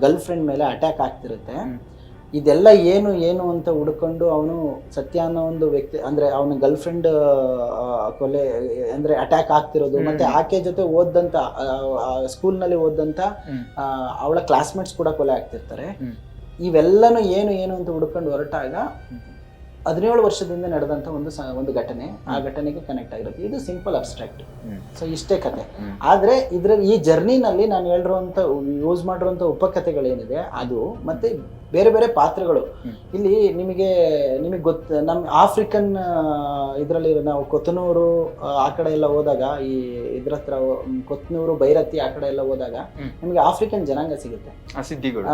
ಗರ್ಲ್ ಫ್ರೆಂಡ್ ಮೇಲೆ ಅಟ್ಯಾಕ್ ಆಗ್ತಿರುತ್ತೆ. ಇದೆಲ್ಲ ಏನು ಏನು ಅಂತ ಹುಡ್ಕೊಂಡು ಅವನು ಸತ್ಯ ಅನ್ನೋ ಒಂದು ವ್ಯಕ್ತಿ ಅಂದ್ರೆ ಅವನ ಗರ್ಲ್ ಫ್ರೆಂಡ್ ಕೊಲೆ ಅಂದ್ರೆ ಅಟ್ಯಾಕ್ ಆಗ್ತಿರೋದು. ಮತ್ತೆ ಆಕೆ ಜೊತೆ ಓದಂತ ಸ್ಕೂಲ್ನಲ್ಲಿ. ಆ, ಅವಳ ಕ್ಲಾಸ್ಮೇಟ್ಸ್ ಕೂಡ ಕೊಲೆ ಆಗ್ತಿರ್ತಾರೆ. ಇವೆಲ್ಲನೂ ಏನು ಏನು ಅಂತ ಹುಡ್ಕೊಂಡು ಹೊರಟಾಗ. ಹದಿನೇಳು ವರ್ಷದಿಂದ ನಡೆದಂತ ಒಂದು ಒಂದು ಘಟನೆ ಆ ಘಟನೆಗೆ ಕನೆಕ್ಟ್ ಆಗಿರುತ್ತೆ ಇದು ಸಿಂಪಲ್ ಅಬ್ಸ್ಟ್ರಾಕ್ಟ್. ಸೊ ಇಷ್ಟೇ ಕತೆ. ಆದ್ರೆ ಇದ್ರ ಈ ಜರ್ನಿನಲ್ಲಿ ನಾನು ಹೇಳಿರುವಂತ ಯೂಸ್ ಮಾಡಿರುವಂತ ಉಪಕಥೆಗಳೇನಿದೆ ಅದು ಮತ್ತೆ ಬೇರೆ ಬೇರೆ ಪಾತ್ರಗಳು. ಇಲ್ಲಿ ನಿಮಗೆ ನಿಮಗೆ ಗೊತ್ತ ನಮ್ಮ ಆಫ್ರಿಕನ್ ಇದರಲ್ಲಿ ನಾವು ಕೊತ್ತನೂರು ಆ, ಕಡೆ ಎಲ್ಲ ಹೋದಾಗ ಈ ಇದ್ರ ಹತ್ರ ಕೊತ್ತನೂರು ಬೈರತಿ ಆ ಕಡೆ ಎಲ್ಲ ಹೋದಾಗ. ನಿಮಗೆ ಆಫ್ರಿಕನ್ ಜನಾಂಗ ಸಿಗುತ್ತೆ. ಸಿದ್ಧಿಗಳು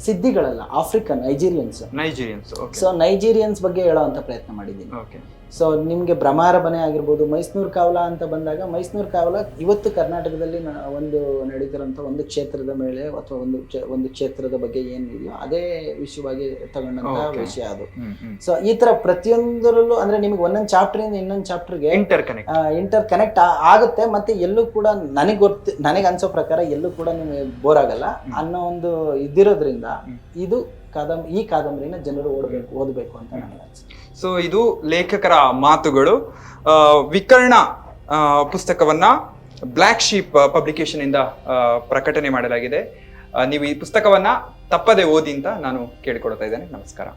ಸಿದ್ಧಿಗಳಲ್ಲ ಆಫ್ರಿಕನ್ ನೈಜೀರಿಯನ್ಸ್ ನೈಜೀರಿಯನ್ಸ್ ಸೊ ನೈಜೀರಿಯನ್ಸ್ ಬಗ್ಗೆ ಹೇಳೋವಂಥ ಪ್ರಯತ್ನ ಮಾಡಿದ್ದೀನಿ. ಓಕೆ ಸೊ ನಿಮಗೆ ಭ್ರಮಾರ ಮನೆ ಆಗಿರ್ಬೋದು ಮೈಸೂರು ಕಾವಲ ಅಂತ ಬಂದಾಗ ಮೈಸೂರು ಕಾವಲ ಇವತ್ತು ಕರ್ನಾಟಕದಲ್ಲಿ ಒಂದು ನಡೀತಿರೋಂಥ ಒಂದು ಕ್ಷೇತ್ರದ ಮೇಲೆ ಅಥವಾ ಒಂದು ಒಂದು ಕ್ಷೇತ್ರದ ಬಗ್ಗೆ ಏನಿದೆಯೋ ಅದೇ ವಿಷಯವಾಗಿ ತಗೊಂಡಂತ ವಿಷಯ ಅದು. ಸೊ ಈ ತರ ಪ್ರತಿಯೊಂದರಲ್ಲೂ ಅಂದ್ರೆ ನಿಮಗೆ ಒಂದೊಂದು ಚಾಪ್ಟರ್ ಇಂದ ಇನ್ನೊಂದು ಚಾಪ್ಟರ್ಗೆ ಇಂಟರ್ ಕನೆಕ್ಟ್ ಇಂಟರ್ ಕನೆಕ್ಟ್ ಆಗುತ್ತೆ ಮತ್ತೆ ಎಲ್ಲೂ ಕೂಡ ನನಗೆ ಗೊತ್ತು ನನಗೆ ಅನ್ಸೋ ಪ್ರಕಾರ ಎಲ್ಲೂ ಕೂಡ ನಿಮಗೆ ಬೋರ್ ಆಗಲ್ಲ. ಅನ್ನೋ ಒಂದು ಇದಿರೋದ್ರಿಂದ ಇದು ಕಾದಂಬರಿ ಈ ಕಾದಂಬರಿನ ಜನರು ಓಡಬೇಕು ಓದಬೇಕು ಅಂತ ನನಗೆ ಅನ್ಸುತ್ತೆ. ಸೊ ಇದು ಲೇಖಕರ ಮಾತುಗಳು. ವಿಕರ್ಣ ಪುಸ್ತಕವನ್ನ ಬ್ಲ್ಯಾಕ್ ಶೀಪ್ ಪಬ್ಲಿಕೇಶನ್ ಇಂದ ಪ್ರಕಟಣೆ ಮಾಡಲಾಗಿದೆ. ನೀವು ಈ ಪುಸ್ತಕವನ್ನ ತಪ್ಪದೆ ಓದಿ ಅಂತ ನಾನು ಕೇಳಿಕೊಡ್ತಾ ಇದ್ದೇನೆ. ನಮಸ್ಕಾರ.